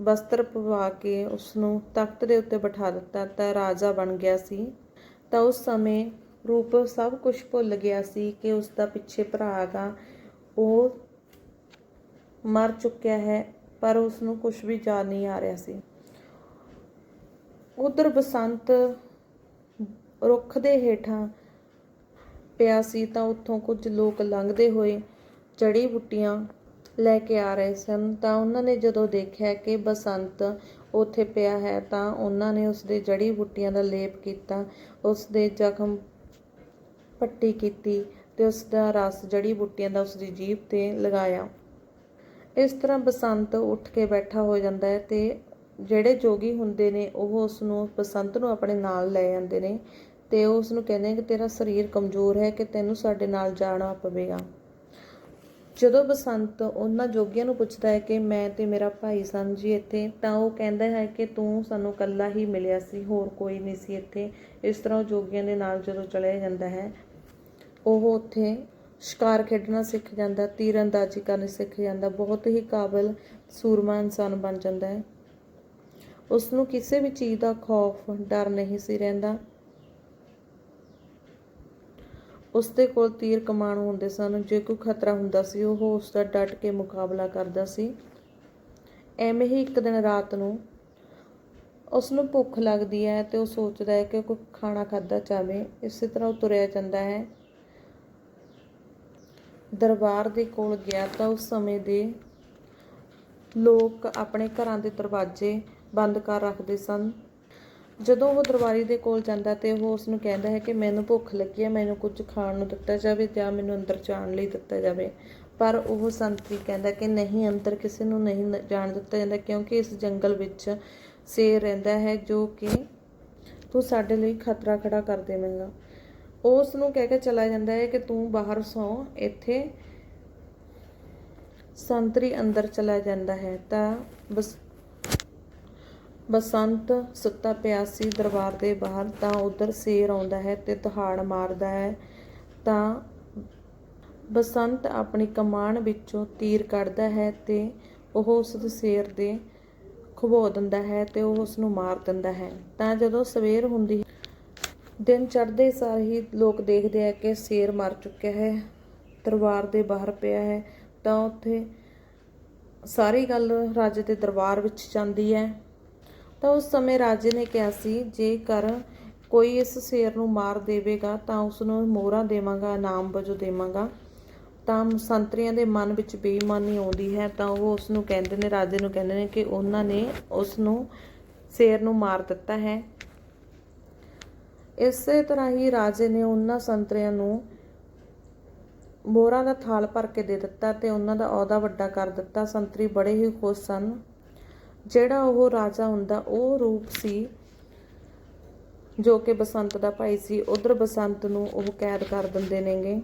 ਵਸਤਰ ਪਵਾ ਕੇ ਉਸ ਨੂੰ ਤਖਤ ਦੇ ਉੱਤੇ ਬਿਠਾ ਦਿੱਤਾ। ਤਾਂ ਰਾਜਾ ਬਣ ਗਿਆ ਸੀ। ਤਾਂ ਉਸ ਸਮੇਂ ਰੂਪ ਸਭ ਕੁਝ ਭੁੱਲ ਗਿਆ ਸੀ ਕਿ ਉਸ ਦਾ ਪਿੱਛੇ ਭਰਾ ਹੈਗਾ ਉਹ ਮਰ ਚੁੱਕਿਆ ਹੈ, ਪਰ ਉਸ ਨੂੰ ਕੁਝ ਵੀ ਯਾਦ ਨਹੀਂ ਆ ਰਿਹਾ ਸੀ। ਉਧਰ ਬਸੰਤ ਰੁੱਖ ਦੇ ਹੇਠਾਂ ਪਿਆ ਸੀ ਤਾਂ ਉੱਥੋਂ ਕੁਝ ਲੋਕ ਲੰਘਦੇ ਹੋਏ ਜੜੀ ਬੁੱਟੀਆਂ ਲੈ ਕੇ ਆ ਰਹੇ ਸਨ, ਤਾਂ ਉਹਨਾਂ ਨੇ ਜਦੋਂ ਦੇਖਿਆ ਕਿ ਬਸੰਤ ਉੱਥੇ ਪਿਆ ਹੈ, ਤਾਂ ਉਹਨਾਂ ਨੇ ਉਸ ਦੇ ਜੜੀ ਬੂਟੀਆਂ ਦਾ ਲੇਪ ਕੀਤਾ ਉਸ ਦੇ ਜ਼ਖਮ ਪੱਟੀ ਕੀਤੀ ਤੇ ਉਸ ਦਾ ਰਸ ਜੜੀ ਬੂਟੀਆਂ ਦਾ ਉਸ ਦੀ ਜੀਭ ਤੇ ਲਗਾਇਆ। ਇਸ ਤਰ੍ਹਾਂ ਬਸੰਤ ਉੱਠ ਕੇ ਬੈਠਾ ਹੋ ਜਾਂਦਾ ਹੈ ਤੇ ਜਿਹੜੇ ਜੋਗੀ ਹੁੰਦੇ ਨੇ, ਉਹ ਉਸ ਨੂੰ ਬਸੰਤ ਨੂੰ ਆਪਣੇ ਨਾਲ ਲੈ ਜਾਂਦੇ ਨੇ ਤੇ ਉਹ ਉਸ ਨੂੰ ਕਹਿੰਦੇ ਕਿ ਤੇਰਾ ਸਰੀਰ ਕਮਜ਼ੋਰ ਹੈ, ਕਿ ਤੈਨੂੰ ਸਾਡੇ ਨਾਲ ਜਾਣਾ ਪਵੇਗਾ। ਜਦੋਂ ਬਸੰਤ ਉਹਨਾਂ ਜੋਗੀਆਂ ਨੂੰ ਪੁੱਛਦਾ ਹੈ ਕਿ ਮੈਂ ਤੇ ਮੇਰਾ ਭਾਈ ਸਨ ਜੀ ਇੱਥੇ, ਤਾਂ ਉਹ ਕਹਿੰਦਾ ਹੈ ਕਿ ਤੂੰ ਸਾਨੂੰ ਇਕੱਲਾ ਹੀ ਮਿਲਿਆ ਸੀ, ਹੋਰ ਕੋਈ ਨਹੀਂ ਸੀ ਇੱਥੇ। ਇਸ ਤਰ੍ਹਾਂ ਉਹ ਜੋਗੀਆਂ ਦੇ ਨਾਲ ਜਦੋਂ ਚਲਿਆ ਜਾਂਦਾ ਹੈ, ਉਹ ਉੱਥੇ ਸ਼ਿਕਾਰ ਖੇਡਣਾ ਸਿੱਖ ਜਾਂਦਾ, ਤੀਰਅੰਦਾਜ਼ੀ ਕਰਨੀ ਸਿੱਖ ਜਾਂਦਾ, ਬਹੁਤ ਹੀ ਕਾਬਲ ਸੂਰਮਾ ਇਨਸਾਨ ਬਣ ਜਾਂਦਾ ਹੈ। ਉਸ ਨੂੰ ਕਿਸੇ ਵੀ ਚੀਜ਼ ਦਾ ਖੌਫ, ਡਰ ਨਹੀਂ ਸੀ ਰਹਿੰਦਾ। ਉਸ ਦੇ ਕੋਲ ਤੀਰ ਕਮਾਨ ਹੁੰਦੇ ਸਨ। ਜੇ ਕੋਈ ਖਤਰਾ ਹੁੰਦਾ ਸੀ, ਉਹ ਉਸ ਦਾ ਡਟ ਕੇ ਮੁਕਾਬਲਾ ਕਰਦਾ ਸੀ। ਐਵੇਂ ਹੀ ਇੱਕ ਦਿਨ ਰਾਤ ਨੂੰ ਉਸ ਨੂੰ ਭੁੱਖ ਲੱਗਦੀ ਹੈ ਤੇ ਉਹ ਸੋਚਦਾ ਹੈ ਕਿ ਕੋਈ ਖਾਣਾ ਖਾਦਾ ਜਾਵੇ। ਇਸੇ ਤਰ੍ਹਾਂ ਉਹ ਤੁਰਿਆ ਜਾਂਦਾ ਹੈ। ਦਰਬਾਰ ਦੇ ਕੋਲ ਗਿਆ ਤਾਂ ਉਸ ਸਮੇਂ ਦੇ ਲੋਕ ਆਪਣੇ ਘਰਾਂ ਦੇ ਦਰਵਾਜ਼ੇ ਬੰਦ ਕਰ ਰੱਖਦੇ ਸਨ। ਜਦੋਂ ਉਹ ਦਰਬਾਰੀ ਦੇ ਕੋਲ ਜਾਂਦਾ ਤੇ ਉਹ ਉਸ ਨੂੰ ਕਹਿੰਦਾ ਹੈ ਕਿ ਮੈਨੂੰ ਭੁੱਖ ਲੱਗੀ ਹੈ, ਮੈਨੂੰ ਕੁਝ ਖਾਣ ਨੂੰ ਦਿੱਤਾ ਜਾਵੇ ਜਾਂ ਮੈਨੂੰ ਅੰਦਰ ਜਾਣ ਲਈ ਦਿੱਤਾ ਜਾਵੇ। ਪਰ ਉਹ ਸੰਤਰੀ ਕਹਿੰਦਾ ਕਿ ਨਹੀਂ, ਅੰਦਰ ਕਿਸੇ ਨੂੰ ਨਹੀਂ ਜਾਣ ਦਿੱਤਾ ਜਾਂਦਾ ਕਿਉਂਕਿ ਇਸ ਜੰਗਲ ਵਿੱਚ ਸ਼ੇਰ ਰਹਿੰਦਾ ਹੈ ਜੋ ਕਿ ਤੂੰ ਸਾਡੇ ਲਈ ਖਤਰਾ ਖੜਾ ਕਰ ਦੇਵੇਂਗਾ। ਉਹ ਉਸ ਨੂੰ ਕਹਿ ਕੇ ਚਲਾ ਜਾਂਦਾ ਹੈ ਕਿ ਤੂੰ ਬਾਹਰ ਸੌ, ਇੱਥੇ ਸੰਤਰੀ ਅੰਦਰ ਚਲਾ ਜਾਂਦਾ ਹੈ ਤਾਂ ਬਸ ਬਸੰਤ ਸੁੱਤਾ ਪਿਆ ਸੀ ਦਰਬਾਰ ਦੇ ਬਾਹਰ, ਤਾਂ ਉਧਰ ਸ਼ੇਰ ਆਉਂਦਾ ਹੈ ਤੇ ਦਹਾੜ ਮਾਰਦਾ ਹੈ। ਤਾਂ ਬਸੰਤ ਆਪਣੀ ਕਮਾਨ ਵਿੱਚੋਂ ਤੀਰ ਕੱਢਦਾ ਹੈ ਤੇ ਉਹ ਉਸ ਦੇ ਸ਼ੇਰ ਦੇ ਖੁਬੋ ਦਿੰਦਾ ਹੈ ਤੇ ਉਹ ਉਸ ਨੂੰ ਮਾਰ ਦਿੰਦਾ ਹੈ। ਤਾਂ ਜਦੋਂ ਸਵੇਰ ਹੁੰਦੀ ਦਿਨ ਚੜ੍ਹਦੇ ਸਾਰ ਹੀ ਲੋਕ ਦੇਖਦੇ ਆ ਕਿ ਸ਼ੇਰ ਮਰ ਚੁੱਕਿਆ ਹੈ, ਦਰਬਾਰ ਦੇ ਬਾਹਰ ਪਿਆ ਹੈ। ਤਾਂ ਉੱਥੇ ਸਾਰੀ ਗੱਲ ਰਾਜੇ ਦੇ ਦਰਬਾਰ ਵਿੱਚ ਜਾਂਦੀ ਹੈ। ਤਾਂ ਉਸ ਸਮੇਂ ਰਾਜੇ ਨੇ ਕਿਹਾ ਸੀ, ਜੇਕਰ ਕੋਈ ਇਸ ਸ਼ੇਰ ਨੂੰ ਮਾਰ ਦੇਵੇਗਾ ਤਾਂ ਉਸ ਨੂੰ ਮੋਹਰਾਂ ਦੇਵਾਂਗਾ, ਇਨਾਮ ਵਜੋਂ ਦੇਵਾਂਗਾ। ਤਾਂ ਸੰਤਰੀਆਂ ਦੇ ਮਨ ਵਿੱਚ ਬੇਈਮਾਨੀ ਆਉਂਦੀ ਹੈ, ਤਾਂ ਉਹ ਉਸ ਨੂੰ ਕਹਿੰਦੇ ਨੇ, ਰਾਜੇ ਨੂੰ ਕਹਿੰਦੇ ਨੇ ਕਿ ਉਹਨਾਂ ਨੇ ਉਸ ਨੂੰ ਸ਼ੇਰ ਨੂੰ ਮਾਰ ਦਿੱਤਾ ਹੈ। ਇਸੇ ਤਰ੍ਹਾਂ ਹੀ ਰਾਜੇ ਨੇ ਉਹਨਾਂ ਸੰਤਰੀਆਂ ਨੂੰ ਮੋਹਰਾਂ ਦਾ ਥਾਲ ਭਰ ਕੇ ਦੇ ਦਿੱਤਾ ਤੇ ਉਹਨਾਂ ਦਾ ਅਹੁਦਾ ਵੱਡਾ ਕਰ ਦਿੱਤਾ। ਸੰਤਰੀ ਬੜੇ ਹੀ ਖੁਸ਼ ਸਨ। ਜਿਹੜਾ ਉਹ ਰਾਜਾ ਹੁੰਦਾ, ਉਹ ਰੂਪ ਸੀ ਜੋ ਕਿ ਬਸੰਤ ਦਾ ਭਾਈ ਸੀ। ਉਧਰ ਬਸੰਤ ਨੂੰ ਉਹ ਕੈਦ ਕਰ ਦਿੰਦੇ ਨੇਗੇ।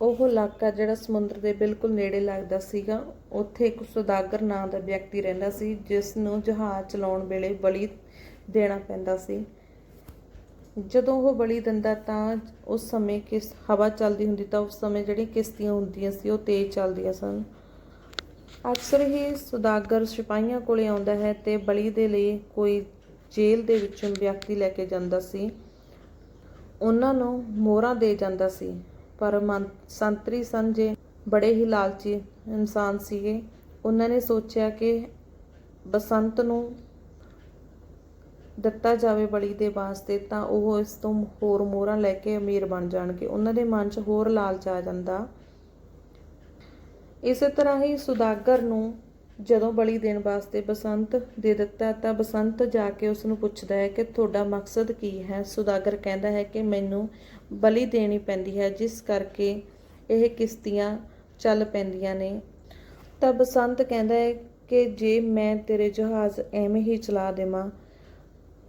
ਉਹ ਇਲਾਕਾ ਜਿਹੜਾ ਸਮੁੰਦਰ ਦੇ ਬਿਲਕੁਲ ਨੇੜੇ ਲੱਗਦਾ ਸੀਗਾ, ਉੱਥੇ ਇੱਕ ਸੁਦਾਗਰ ਨਾਂ ਦਾ ਵਿਅਕਤੀ ਰਹਿੰਦਾ ਸੀ, ਜਿਸ ਨੂੰ ਜਹਾਜ਼ ਚਲਾਉਣ ਵੇਲੇ ਬਲੀ ਦੇਣਾ ਪੈਂਦਾ ਸੀ। ਜਦੋਂ ਉਹ ਬਲੀ ਦਿੰਦਾ, ਤਾਂ ਉਸ ਸਮੇਂ ਕਿਸ ਹਵਾ ਚੱਲਦੀ ਹੁੰਦੀ, ਤਾਂ ਉਸ ਸਮੇਂ ਜਿਹੜੀ ਕਿਸ਼ਤੀਆਂ ਹੁੰਦੀਆਂ ਸੀ, ਉਹ ਤੇਜ਼ ਚੱਲਦੀਆਂ ਸਨ। ਅਕਸਰ ਹੀ ਸੁਦਾਗਰ ਸਿਪਾਹੀਆਂ ਕੋਲੇ ਆਉਂਦਾ ਹੈ ਤੇ ਬਲੀ ਦੇ ਲਈ ਕੋਈ ਜੇਲ੍ਹ ਦੇ ਵਿੱਚੋਂ ਵਿਅਕਤੀ ਲੈ ਕੇ ਜਾਂਦਾ ਸੀ। ਉਹਨਾਂ ਨੂੰ ਮੋਹਰਾਂ ਦੇ ਜਾਂਦਾ ਸੀ। ਪਰ ਮੰ- ਸੰਤਰੀ ਸਨ ਜੇ ਬੜੇ ਹੀ ਲਾਲਚੀ ਇਨਸਾਨ ਸੀਗੇ। ਉਹਨਾਂ ਨੇ ਸੋਚਿਆ ਕਿ ਬਸੰਤ ਨੂੰ ਦਿੱਤਾ ਜਾਵੇ ਬਲੀ ਦੇ ਵਾਸਤੇ ਤਾਂ ਉਹ ਇਸ ਤੋਂ ਹੋਰ ਮੋਹਰਾਂ ਲੈ ਕੇ ਅਮੀਰ ਬਣ ਜਾਣਗੇ। ਉਹਨਾਂ ਦੇ ਮਨ 'ਚ ਹੋਰ ਲਾਲਚ ਆ ਜਾਂਦਾ। ਇਸੇ ਤਰ੍ਹਾਂ ਹੀ ਸੁਦਾਗਰ ਨੂੰ ਜਦੋਂ ਬਲੀ ਦੇਣ ਵਾਸਤੇ ਬਸੰਤ ਦੇ ਦਿੱਤਾ ਤਾਂ ਬਸੰਤ ਜਾ ਕੇ ਉਸ ਨੂੰ ਪੁੱਛਦਾ ਹੈ ਕਿ ਤੁਹਾਡਾ ਮਕਸਦ ਕੀ ਹੈ? ਸੁਦਾਗਰ ਕਹਿੰਦਾ ਹੈ ਕਿ ਮੈਨੂੰ ਬਲੀ ਦੇਣੀ ਪੈਂਦੀ ਹੈ, ਜਿਸ ਕਰਕੇ ਇਹ ਕਿਸ਼ਤੀਆਂ ਚੱਲ ਪੈਂਦੀਆਂ ਨੇ। ਤਾਂ ਬਸੰਤ ਕਹਿੰਦਾ ਹੈ ਕਿ ਜੇ ਮੈਂ ਤੇਰੇ ਜਹਾਜ਼ ਐਵੇਂ ਹੀ ਚਲਾ ਦੇਵਾਂ,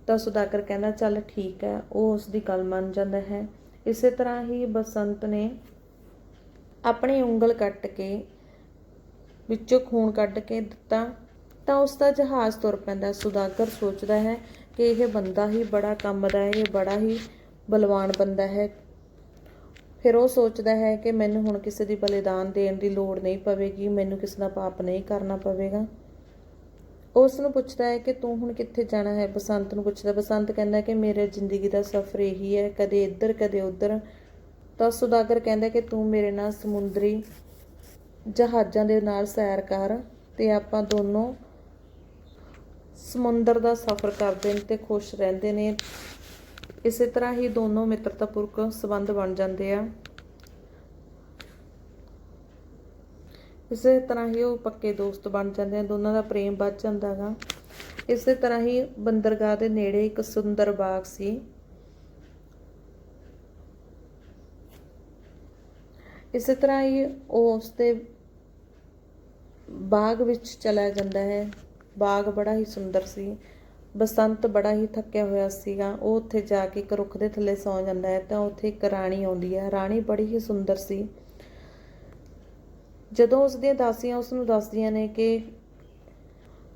ਤਾਂ ਸੁਦਾਗਰ ਕਹਿੰਦਾ, ਚੱਲ ਠੀਕ ਹੈ, ਉਹ ਉਸ ਦੀ ਗੱਲ ਮੰਨ ਜਾਂਦਾ ਹੈ। ਇਸੇ ਤਰ੍ਹਾਂ ਹੀ ਬਸੰਤ ਨੇ ਆਪਣੀ ਉਂਗਲ ਕੱਟ ਕੇ ਵਿੱਚੋਂ ਖੂਨ ਕੱਢ ਕੇ ਦਿੱਤਾ, ਤਾਂ ਉਸ ਦਾ ਜਹਾਜ਼ ਤੁਰ ਪੈਂਦਾ। ਸੁਦਾਗਰ ਸੋਚਦਾ ਹੈ ਕਿ ਇਹ ਬੰਦਾ ਹੀ ਬੜਾ ਕੰਮ ਦਾ ਹੈ, ਇਹ ਬੜਾ ਹੀ ਬਲਵਾਨ ਬੰਦਾ ਹੈ। ਫਿਰ ਉਹ ਸੋਚਦਾ ਹੈ ਕਿ ਮੈਨੂੰ ਹੁਣ ਕਿਸੇ ਦੀ ਬਲੀਦਾਨ ਦੇਣ ਦੀ ਲੋੜ ਨਹੀਂ ਪਵੇਗੀ, ਮੈਨੂੰ ਕਿਸੇ ਦਾ ਪਾਪ ਨਹੀਂ ਕਰਨਾ ਪਵੇਗਾ। ਉਸ ਨੂੰ ਪੁੱਛਦਾ ਹੈ ਕਿ ਤੂੰ ਹੁਣ ਕਿੱਥੇ ਜਾਣਾ ਹੈ? ਬਸੰਤ ਨੂੰ ਪੁੱਛਦਾ ਬਸੰਤ ਕਹਿੰਦਾ ਕਿ ਮੇਰੇ ਜ਼ਿੰਦਗੀ ਦਾ ਸਫ਼ਰ ਇਹੀ ਹੈ, ਕਦੇ ਇੱਧਰ, ਕਦੇ ਉੱਧਰ। ਤਾਂ ਸੁਦਾਗਰ ਕਹਿੰਦਾ ਕਿ ਤੂੰ ਮੇਰੇ ਨਾਲ ਸਮੁੰਦਰੀ ਜਹਾਜ਼ਾਂ ਦੇ ਨਾਲ ਸੈਰ ਕਰ ਤੇ ਆਪਾਂ ਦੋਨੋਂ ਸਮੁੰਦਰ ਦਾ ਸਫ਼ਰ ਕਰਦੇ ਨੇ ਤੇ ਖੁਸ਼ ਰਹਿੰਦੇ ਨੇ। ਇਸੇ ਤਰ੍ਹਾਂ ਹੀ ਦੋਨੋਂ ਮਿੱਤਰਤਾਪੂਰਕ ਸੰਬੰਧ ਬਣ ਜਾਂਦੇ ਆ। ਇਸੇ ਤਰ੍ਹਾਂ ਹੀ ਉਹ ਪੱਕੇ ਦੋਸਤ ਬਣ ਜਾਂਦੇ ਆ, ਦੋਨਾਂ ਦਾ ਪ੍ਰੇਮ ਵੱਧ ਜਾਂਦਾ ਗਾ। ਇਸੇ ਤਰ੍ਹਾਂ ਹੀ ਬੰਦਰਗਾਹ ਦੇ ਨੇੜੇ ਇੱਕ ਸੁੰਦਰ ਬਾਗ ਸੀ। ਇਸੇ ਤਰ੍ਹਾਂ ਹੀ ਉਹ ਉਸ ਦੇ ਬਾਗ ਵਿੱਚ ਚਲਾ ਜਾਂਦਾ ਹੈ। ਬਾਗ ਬੜਾ ਹੀ ਸੁੰਦਰ ਸੀ। ਬਸੰਤ ਬੜਾ ਹੀ ਥੱਕਿਆ ਹੋਇਆ ਸੀਗਾ। ਉਹ ਉੱਥੇ ਜਾ ਕੇ ਇੱਕ ਰੁੱਖ ਦੇ ਥੱਲੇ ਸੌਂ ਜਾਂਦਾ ਹੈ ਤਾਂ ਉੱਥੇ ਇੱਕ ਰਾਣੀ ਆਉਂਦੀ ਹੈ। ਰਾਣੀ ਬੜੀ ਹੀ ਸੁੰਦਰ ਸੀ। ਜਦੋਂ ਉਸ ਦੀਆਂ ਦਾਸੀਆਂ ਉਸ ਨੂੰ ਦੱਸਦੀਆਂ ਨੇ ਕਿ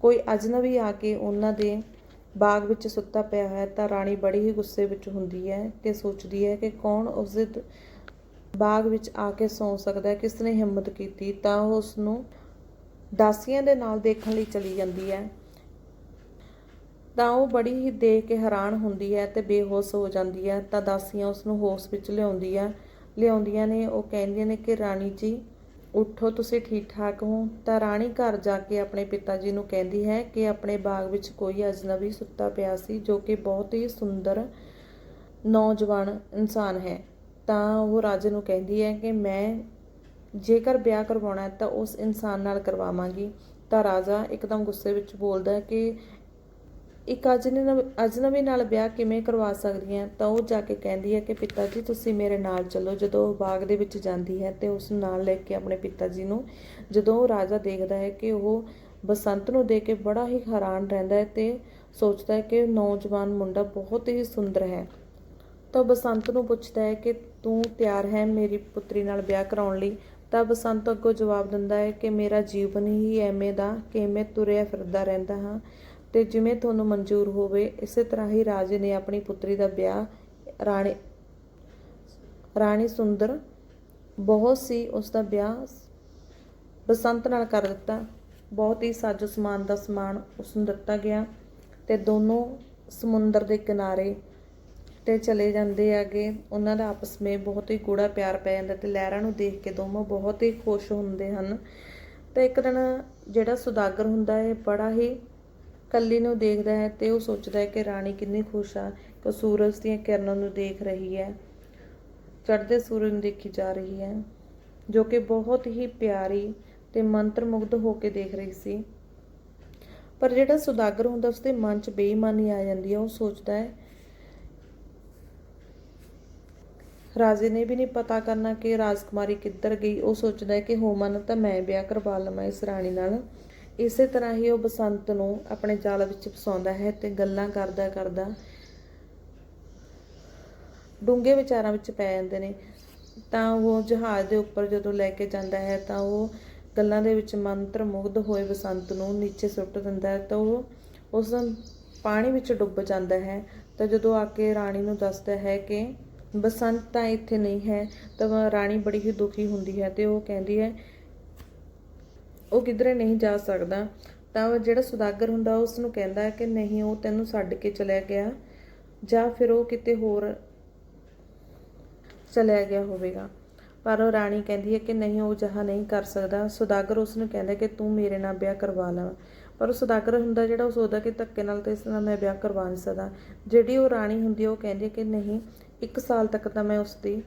ਕੋਈ ਅਜਨਬੀ ਆ ਕੇ ਉਹਨਾਂ ਦੇ ਬਾਗ ਵਿੱਚ ਸੁੱਤਾ ਪਿਆ ਹੈ ਤਾਂ ਰਾਣੀ ਬੜੀ ਹੀ ਗੁੱਸੇ ਵਿੱਚ ਹੁੰਦੀ ਹੈ ਤੇ ਸੋਚਦੀ ਹੈ ਕਿ ਕੌਣ ਉਸ ਦੇ, ਬਾਗ ਵਿੱਚ ਆ ਕੇ ਸੌਂ ਸਕਦਾ ਹੈ, ਕਿਸ ਨੇ ਹਿੰਮਤ ਕੀਤੀ ਤਾਂ ਉਹ ਉਸ ਨੂੰ ਦਾਸੀਆਂ ਦੇ ਨਾਲ ਦੇਖਣ ਲਈ ਚਲੀ ਜਾਂਦੀ ਹੈ। ਤਾਂ ਉਹ ਬੜੀ ਹੀ ਦੇਖ ਕੇ ਹੈਰਾਨ ਹੁੰਦੀ ਹੈ ਤੇ ਬੇਹੋਸ਼ ਹੋ ਜਾਂਦੀ ਹੈ। ਤਾਂ ਦਾਸੀਆਂ ਉਸ ਨੂੰ ਹੋਸ਼ ਵਿੱਚ ਲਿਆਉਂਦੀ ਹੈ। ਲਿਆਉਂਦੀਆਂ ਨੇ, ਉਹ ਕਹਿੰਦੀਆਂ ਨੇ ਕਿ, ਰਾਣੀ ਜੀ, ਉੱਠੋ, ਤੁਸੀਂ ਠੀਕ ਠਾਕ ਹੋ? ਤਾਂ ਰਾਣੀ ਘਰ ਜਾ ਕੇ ਆਪਣੇ ਪਿਤਾ ਜੀ ਨੂੰ ਕਹਿੰਦੀ ਹੈ ਕਿ ਆਪਣੇ ਬਾਗ ਵਿੱਚ ਕੋਈ ਅਜਨਬੀ ਸੁੱਤਾ ਪਿਆ ਸੀ, ਜੋ ਕਿ ਬਹੁਤ ਹੀ ਸੁੰਦਰ ਨੌਜਵਾਨ ਇਨਸਾਨ ਹੈ। ਤਾਂ ਉਹ ਰਾਜੇ ਨੂੰ ਕਹਿੰਦੀ ਹੈ ਕਿ, ਮੈਂ ਜੇਕਰ ਵਿਆਹ ਕਰਵਾਉਣਾ ਹੈ ਤਾਂ ਉਸ ਇਨਸਾਨ ਨਾਲ ਕਰਵਾਵਾਂਗੀ। ਤਾਂ ਰਾਜਾ ਇੱਕਦਮ ਗੁੱਸੇ ਵਿੱਚ ਬੋਲਦਾ ਹੈ ਕਿ ਇੱਕ ਅਜਨਬੀ ਅਜਨਬੀ ਨਾਲ ਵਿਆਹ ਕਿਵੇਂ ਕਰਵਾ ਸਕਦੀ ਹੈ? ਤਾਂ ਉਹ ਜਾ ਕੇ ਕਹਿੰਦੀ ਹੈ ਕਿ ਪਿਤਾ ਜੀ ਤੁਸੀਂ ਮੇਰੇ ਨਾਲ ਚੱਲੋ। ਜਦੋਂ ਉਹ ਬਾਗ ਦੇ ਵਿੱਚ ਜਾਂਦੀ ਹੈ ਤੇ ਉਸ ਨਾਲ ਲੈ ਕੇ ਆਪਣੇ ਪਿਤਾ ਜੀ ਨੂੰ, ਜਦੋਂ ਰਾਜਾ ਦੇਖਦਾ ਹੈ ਕਿ ਉਹ ਬਸੰਤ ਨੂੰ ਦੇਖ ਕੇ ਬੜਾ ਹੀ ਹੈਰਾਨ ਰਹਿੰਦਾ ਹੈ ਤੇ ਸੋਚਦਾ ਹੈ ਕਿ ਨੌਜਵਾਨ ਮੁੰਡਾ ਬਹੁਤ ਹੀ ਸੁੰਦਰ ਹੈ। ਤਾਂ ਬਸੰਤ ਨੂੰ ਪੁੱਛਦਾ ਹੈ ਕਿ ਤੂੰ ਤਿਆਰ ਹੈ ਮੇਰੀ ਪੁੱਤਰੀ ਨਾਲ ਵਿਆਹ ਕਰਾਉਣ ਲਈ? ਤਾਂ ਬਸੰਤ ਅੱਗੋਂ ਜਵਾਬ ਦਿੰਦਾ ਹੈ ਕਿ ਮੇਰਾ ਜੀਵਨ ਹੀ ਐਵੇਂ ਦਾ ਕਿ ਮੈਂ ਤੁਰਿਆ ਫਿਰਦਾ ਰਹਿੰਦਾ ਹਾਂ ਤੇ ਜਿਵੇਂ ਤੁਹਾਨੂੰ ਮਨਜ਼ੂਰ ਹੋਵੇ, ਇਸੇ ਤਰ੍ਹਾਂ ਹੀ ਰਾਜੇ ਨੇ ਆਪਣੀ ਪੁੱਤਰੀ ਦਾ ਵਿਆਹ ਰਾਣੀ ਰਾਣੀ ਸੁੰਦਰ ਬਹੁਤ ਸੀ, ਉਸ ਦਾ ਵਿਆਹ ਬਸੰਤ ਨਾਲ ਕਰ ਦਿੱਤਾ। ਬਹੁਤ ਹੀ ਸਾਜੋ ਸਮਾਨ ਦਾ ਸਮਾਨ ਉਸ ਨੂੰ ਦਿੱਤਾ ਗਿਆ ਤੇ ਦੋਨੋਂ ਸਮੁੰਦਰ ਦੇ ਕਿਨਾਰੇ ਤੇ ਚਲੇ ਜਾਂਦੇ ਆਗੇ ਉਹਨਾਂ ਦਾ ਆਪਸ ਵਿੱਚ ਬਹੁਤ ਹੀ ਗੂੜਾ ਪਿਆਰ ਪੈ ਜਾਂਦਾ ਤੇ ਲਹਿਰਾਂ ਨੂੰ ਦੇਖ ਕੇ ਦੋਨੋਂ ਬਹੁਤ ਹੀ ਖੁਸ਼ ਹੁੰਦੇ ਹਨ। ਤੇ ਇੱਕ ਦਿਨ ਜਿਹੜਾ ਸੁਦਾਗਰ ਹੁੰਦਾ ਹੈ, ਬੜਾ ਹੀ ਕੱਲੀ ਨੂੰ ਦੇਖਦਾ ਹੈ ਤੇ ਉਹ ਸੋਚਦਾ ਹੈ ਕਿ ਰਾਣੀ ਕਿੰਨੀ ਖੁਸ਼ ਆ, ਕਿ ਸੂਰਜ ਦੀਆਂ ਕਿਰਨਾਂ ਨੂੰ ਦੇਖ ਰਹੀ ਹੈ, ਚੜ੍ਹਦੇ ਸੂਰਜ ਨੂੰ ਦੇਖੀ ਜਾ ਰਹੀ ਹੈ, ਜੋ ਕਿ ਬਹੁਤ ਹੀ ਪਿਆਰੀ ਤੇ ਮੰਤਰਮੁਗਧ ਹੋ ਕੇ ਦੇਖ ਰਹੀ ਸੀ। ਪਰ ਜਿਹੜਾ ਸੁਦਾਗਰ ਹੁੰਦਾ, ਉਸਦੇ ਮਨ 'ਚ ਬੇਈਮਾਨੀ ਆ ਜਾਂਦੀ ਹੈ। ਉਹ ਸੋਚਦਾ ਹੈ ਰਾਜੇ ਨੇ ਵੀ ਨਹੀਂ ਪਤਾ ਕਰਨਾ ਕਿ ਰਾਜਕੁਮਾਰੀ ਕਿੱਧਰ ਗਈ। ਉਹ ਸੋਚਦਾ ਹੈ ਕਿ ਹੋਮਨ ਤਾਂ ਮੈਂ ਵਿਆਹ ਕਰਵਾ ਲਵਾਂ ਇਸ ਰਾਣੀ ਨਾਲ। ਇਸੇ ਤਰ੍ਹਾਂ ਹੀ ਉਹ ਬਸੰਤ ਨੂੰ ਆਪਣੇ ਜਾਲ ਵਿੱਚ ਫਸਾਉਂਦਾ ਹੈ ਤੇ ਗੱਲਾਂ ਕਰਦਾ ਕਰਦਾ ਡੂੰਘੇ ਵਿਚਾਰਾਂ ਵਿੱਚ ਪੈ ਜਾਂਦੇ ਨੇ। ਤਾਂ ਉਹ ਜਹਾਜ਼ ਦੇ ਉੱਪਰ ਜਦੋਂ ਲੈ ਕੇ ਜਾਂਦਾ ਹੈ ਤਾਂ ਉਹ ਗੱਲਾਂ ਦੇ ਵਿੱਚ ਮੰਤਰ ਮੁਗਧ ਹੋਏ ਬਸੰਤ ਨੂੰ ਨੀਚੇ ਸੁੱਟ ਦਿੰਦਾ ਹੈ। ਤਾਂ ਉਹ ਉਸ ਪਾਣੀ ਵਿੱਚ ਡੁੱਬ ਜਾਂਦਾ ਹੈ। ਤਾਂ ਜਦੋਂ ਆ ਕੇ ਰਾਣੀ ਨੂੰ ਦੱਸਦਾ ਹੈ ਕਿ ਬਸੰਤ ਤਾਂ ਇੱਥੇ ਨਹੀਂ ਹੈ, ਤਾਂ ਰਾਣੀ ਬੜੀ ਹੀ ਦੁਖੀ ਹੁੰਦੀ ਹੈ ਤੇ ਉਹ ਕਹਿੰਦੀ ਹੈ, ਉਹ ਕਿਧਰੇ ਨਹੀਂ ਜਾ ਸਕਦਾ। ਤਾਂ ਜਿਹੜਾ ਸੁਦਾਗਰ ਹੁੰਦਾ ਉਸ ਨੂੰ ਕਹਿੰਦਾ ਹੈ ਕਿ ਨਹੀਂ, ਉਹ ਤੈਨੂੰ ਛੱਡ ਕੇ ਚਲਿਆ ਗਿਆ, ਜਾਂ ਫਿਰ ਉਹ ਕਿਤੇ ਹੋਰ ਚਲਿਆ ਗਿਆ ਹੋਵੇਗਾ। ਪਰ ਉਹ ਰਾਣੀ ਕਹਿੰਦੀ ਹੈ ਕਿ ਨਹੀਂ, ਉਹ ਜਹਾ ਨਹੀਂ ਕਰ ਸਕਦਾ। ਸੁਦਾਗਰ ਉਸ ਨੂੰ ਕਹਿੰਦਾ ਕਿ ਤੂੰ ਮੇਰੇ ਨਾਲ ਵਿਆਹ ਕਰਵਾ ਲਾ। ਪਰ ਉਹ ਸੁਦਾਗਰ ਹੁੰਦਾ ਜਿਹੜਾ ਉਹ ਸੋਚਦਾ ਕਿ ਧੱਕੇ ਨਾਲ ਤੇ ਇਸ ਨਾਲ ਮੈਂ ਵਿਆਹ ਕਰਵਾ ਨਹੀਂ ਸਕਦਾ। ਜਿਹੜੀ ਉਹ ਰਾਣੀ ਹੁੰਦੀ ਉਹ ਕਹਿੰਦੀ ਕਿ ਨਹੀਂ ਇੱਕ ਸਾਲ ਤੱਕ ਤਾਂ ਮੈਂ ਉਸ ਦੀ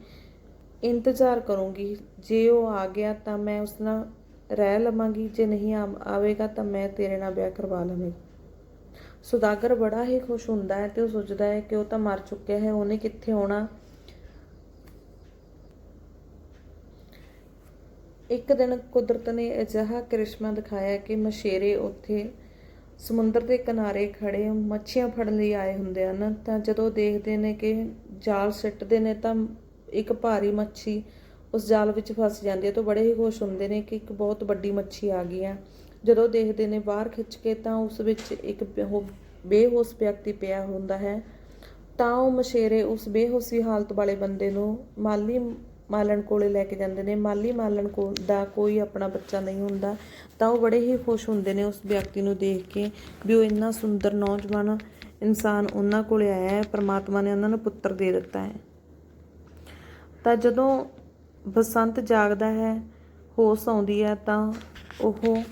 ਇੰਤਜ਼ਾਰ ਕਰੂੰਗੀ। ਜੇ ਉਹ ਆ ਗਿਆ ਤਾਂ ਮੈਂ ਉਸ ਨਾਲ ਰਹਿ ਲਵਾਂਗੀ। ਜੇ ਨਹੀਂ ਆਵੇਗਾ ਤਾਂ ਮੈਂ ਤੇਰੇ ਨਾਲ ਵਿਆਹ ਕਰਵਾ ਲਵਾਂਗੀ। ਸੁਦਾਗਰ ਬੜਾ ਹੀ ਖੁਸ਼ ਹੁੰਦਾ ਹੈ ਤੇ ਉਹ ਸੋਚਦਾ ਹੈ ਕਿ ਉਹ ਤਾਂ ਮਰ ਚੁੱਕਿਆ ਹੈ, ਉਹਨੇ ਕਿੱਥੇ ਆਉਣਾ ਇੱਕ ਦਿਨ ਕੁਦਰਤ ਨੇ ਅਜਿਹਾ ਕਰਿਸ਼ਮਾ ਦਿਖਾਇਆ ਕਿ ਮਛੇਰੇ ਉੱਥੇ ਸਮੁੰਦਰ ਦੇ ਕਿਨਾਰੇ ਖੜੇ ਮੱਛੀਆਂ ਫੜਨ ਲਈ ਆਏ ਹੁੰਦੇ ਹਨ। ਤਾਂ ਜਦੋਂ ਦੇਖਦੇ ਨੇ ਕਿ ਜਾਲ ਸਿੱਟਦੇ ਨੇ ਤਾਂ ਇੱਕ ਭਾਰੀ ਮੱਛੀ ਉਸ ਜਾਲ ਵਿੱਚ ਫਸ ਜਾਂਦੀ ਹੈ ਤਾਂ ਬੜੇ ਹੀ ਖੁਸ਼ ਹੁੰਦੇ ਨੇ ਕਿ ਇੱਕ ਬਹੁਤ ਵੱਡੀ ਮੱਛੀ ਆ ਗਈ ਹੈ। ਜਦੋਂ ਦੇਖਦੇ ਨੇ ਬਾਹਰ ਖਿੱਚ ਕੇ ਤਾਂ ਉਸ ਵਿੱਚ ਇੱਕ ਉਹ ਬੇਹੋਸ਼ ਵਿਅਕਤੀ ਪਿਆ ਹੁੰਦਾ ਹੈ। ਤਾਂ ਉਹ ਮਛੇਰੇ ਉਸ ਬੇਹੋਸ਼ੀ ਹਾਲਤ ਵਾਲੇ ਬੰਦੇ ਨੂੰ ਮਾਲੀ ਮਾਲਣ ਕੋਲੇ ਲੈ ਕੇ ਜਾਂਦੇ ਨੇ। ਮਾਲੀ ਮਾਲਣ ਕੋਲ ਦਾ ਕੋਈ ਆਪਣਾ ਬੱਚਾ ਨਹੀਂ ਹੁੰਦਾ। ਤਾਂ ਉਹ ਬੜੇ ਹੀ ਖੁਸ਼ ਹੁੰਦੇ ਨੇ ਉਸ ਵਿਅਕਤੀ ਨੂੰ ਦੇਖ ਕੇ ਵੀ ਉਹ ਇੰਨਾ ਸੁੰਦਰ ਨੌਜਵਾਨ ਇਨਸਾਨ ਉਹਨਾਂ ਕੋਲੇ ਆਇਆ ਹੈ। ਪ੍ਰਮਾਤਮਾ ਨੇ ਉਹਨਾਂ ਨੂੰ ਪੁੱਤਰ ਦੇ ਦਿੱਤਾ ਹੈ। ਤਾਂ ਜਦੋਂ ਬਸੰਤ ਜਾਗਦਾ ਹੈ, ਹੋਸ਼ ਆਉਂਦੀ ਹੈ, ਤਾਂ ਉਹ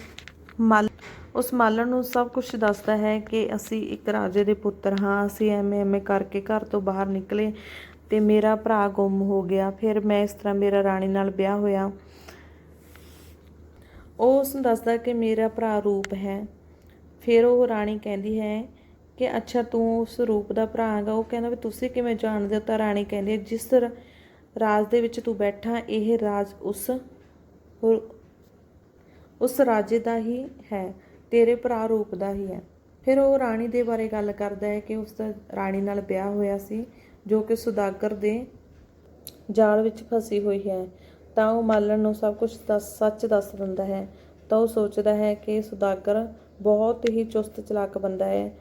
ਮਲ ਉਸ ਮਾਲਣ ਨੂੰ ਸਭ ਕੁਝ ਦੱਸਦਾ ਹੈ ਕਿ ਅਸੀਂ ਇੱਕ ਰਾਜੇ ਦੇ ਪੁੱਤਰ ਹਾਂ। ਅਸੀਂ ਐਵੇਂ ਐਵੇਂ ਕਰਕੇ ਘਰ ਤੋਂ ਬਾਹਰ ਨਿਕਲੇ। ਅਤੇ ਮੇਰਾ ਭਰਾ ਗੁੰਮ ਹੋ ਗਿਆ। ਫਿਰ ਮੈਂ ਇਸ ਤਰ੍ਹਾਂ ਮੇਰਾ ਰਾਣੀ ਨਾਲ ਵਿਆਹ ਹੋਇਆ। ਉਹ ਉਸ ਨੂੰ ਦੱਸਦਾ ਕਿ ਮੇਰਾ ਭਰਾ ਰੂਪ ਹੈ। ਫਿਰ ਉਹ ਰਾਣੀ ਕਹਿੰਦੀ ਹੈ ਕਿ ਅੱਛਾ, ਤੂੰ ਉਸ ਰੂਪ ਦਾ ਭਰਾ ਹੈਗਾ। ਉਹ ਕਹਿੰਦਾ ਵੀ ਤੁਸੀਂ ਕਿਵੇਂ ਜਾਣਦੇ ਹੋ? ਤਾਂ ਰਾਣੀ ਕਹਿੰਦੀ ਹੈ, ਜਿਸ ਰਾਜ ਦੇ ਵਿੱਚ ਤੂੰ ਬੈਠਾ, ਇਹ ਰਾਜ ਉਸ ਉਸ ਰਾਜੇ ਦਾ ਹੀ ਹੈ। ਤੇਰੇ ਭਰਾ ਰੂਪ ਦਾ ਹੀ ਹੈ। ਫਿਰ ਉਹ ਰਾਣੀ ਦੇ ਬਾਰੇ ਗੱਲ ਕਰਦਾ ਹੈ ਕਿ ਉਸ ਦਾ ਰਾਣੀ ਨਾਲ ਵਿਆਹ ਹੋਇਆ ਸੀ। ਜੋ ਕਿ ਸੁਦਾਗਰ ਦੇ ਜਾਲ ਵਿੱਚ ਫਸੀ ਹੋਈ ਹੈ, ਤਾਂ ਉਹ ਮਾਲਣ ਨੂੰ ਸਭ ਕੁਝ ਦੱਸ, ਸੱਚ ਦੱਸ ਦਿੰਦਾ ਹੈ। ਤਾਂ ਉਹ ਸੋਚਦਾ ਹੈ ਕਿ ਸੁਦਾਗਰ ਬਹੁਤ ਹੀ ਚੁਸਤ ਚਲਾਕ ਬੰਦਾ ਹੈ।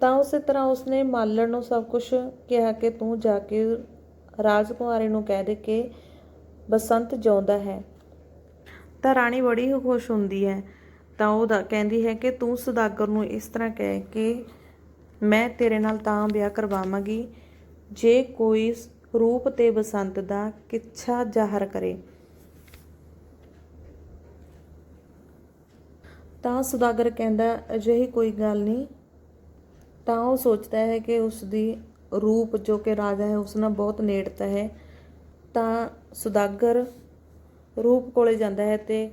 ਤਾਂ ਉਸੇ ਤਰ੍ਹਾਂ ਉਸਨੇ ਮਾਲਣ ਨੂੰ ਸਭ ਕੁਝ ਕਿਹਾ ਕਿ ਤੂੰ ਜਾ ਕੇ ਰਾਜਕੁਮਾਰੀ ਨੂੰ ਕਹਿ ਦੇ ਕਿ ਬਸੰਤ ਜਿਉਂਦਾ ਹੈ। ਤਾਂ ਰਾਣੀ ਬੜੀ ਹੀ ਖੁਸ਼ ਹੁੰਦੀ ਹੈ। ਤਾਂ ਉਹ ਦਾ, ਕਹਿੰਦੀ ਹੈ ਕਿ ਤੂੰ ਸੁਦਾਗਰ ਨੂੰ ਇਸ ਤਰ੍ਹਾਂ ਕਹਿ ਕਿ ਮੈਂ ਤੇਰੇ ਨਾਲ ਤਾਂ ਵਿਆਹ ਕਰਵਾਵਾਂਗੀ। ਜੇ ਕੋਈ ਰੂਪ ਤੇ ਬਸੰਤ ਦਾ ਕਿੱਛਾ ਜ਼ਾਹਰ ਕਰੇ, ਤਾਂ ਸੁਦਾਗਰ ਕਹਿੰਦਾ, ਅਜਿਹੀ ਕੋਈ ਗੱਲ ਨਹੀਂ। ਤਾਂ ਉਹ ਸੋਚਦਾ ਹੈ ਕਿ ਉਸ ਦੀ ਰੂਪ ਜੋ ਕਿ ਰਾਜਾ ਹੈ ਉਸ ਨਾਲ ਬਹੁਤ ਨੇੜਤਾ ਹੈ। ਤਾਂ ਸੁਦਾਗਰ ਰੂਪ ਕੋਲੇ ਜਾਂਦਾ ਹੈ ਤੇ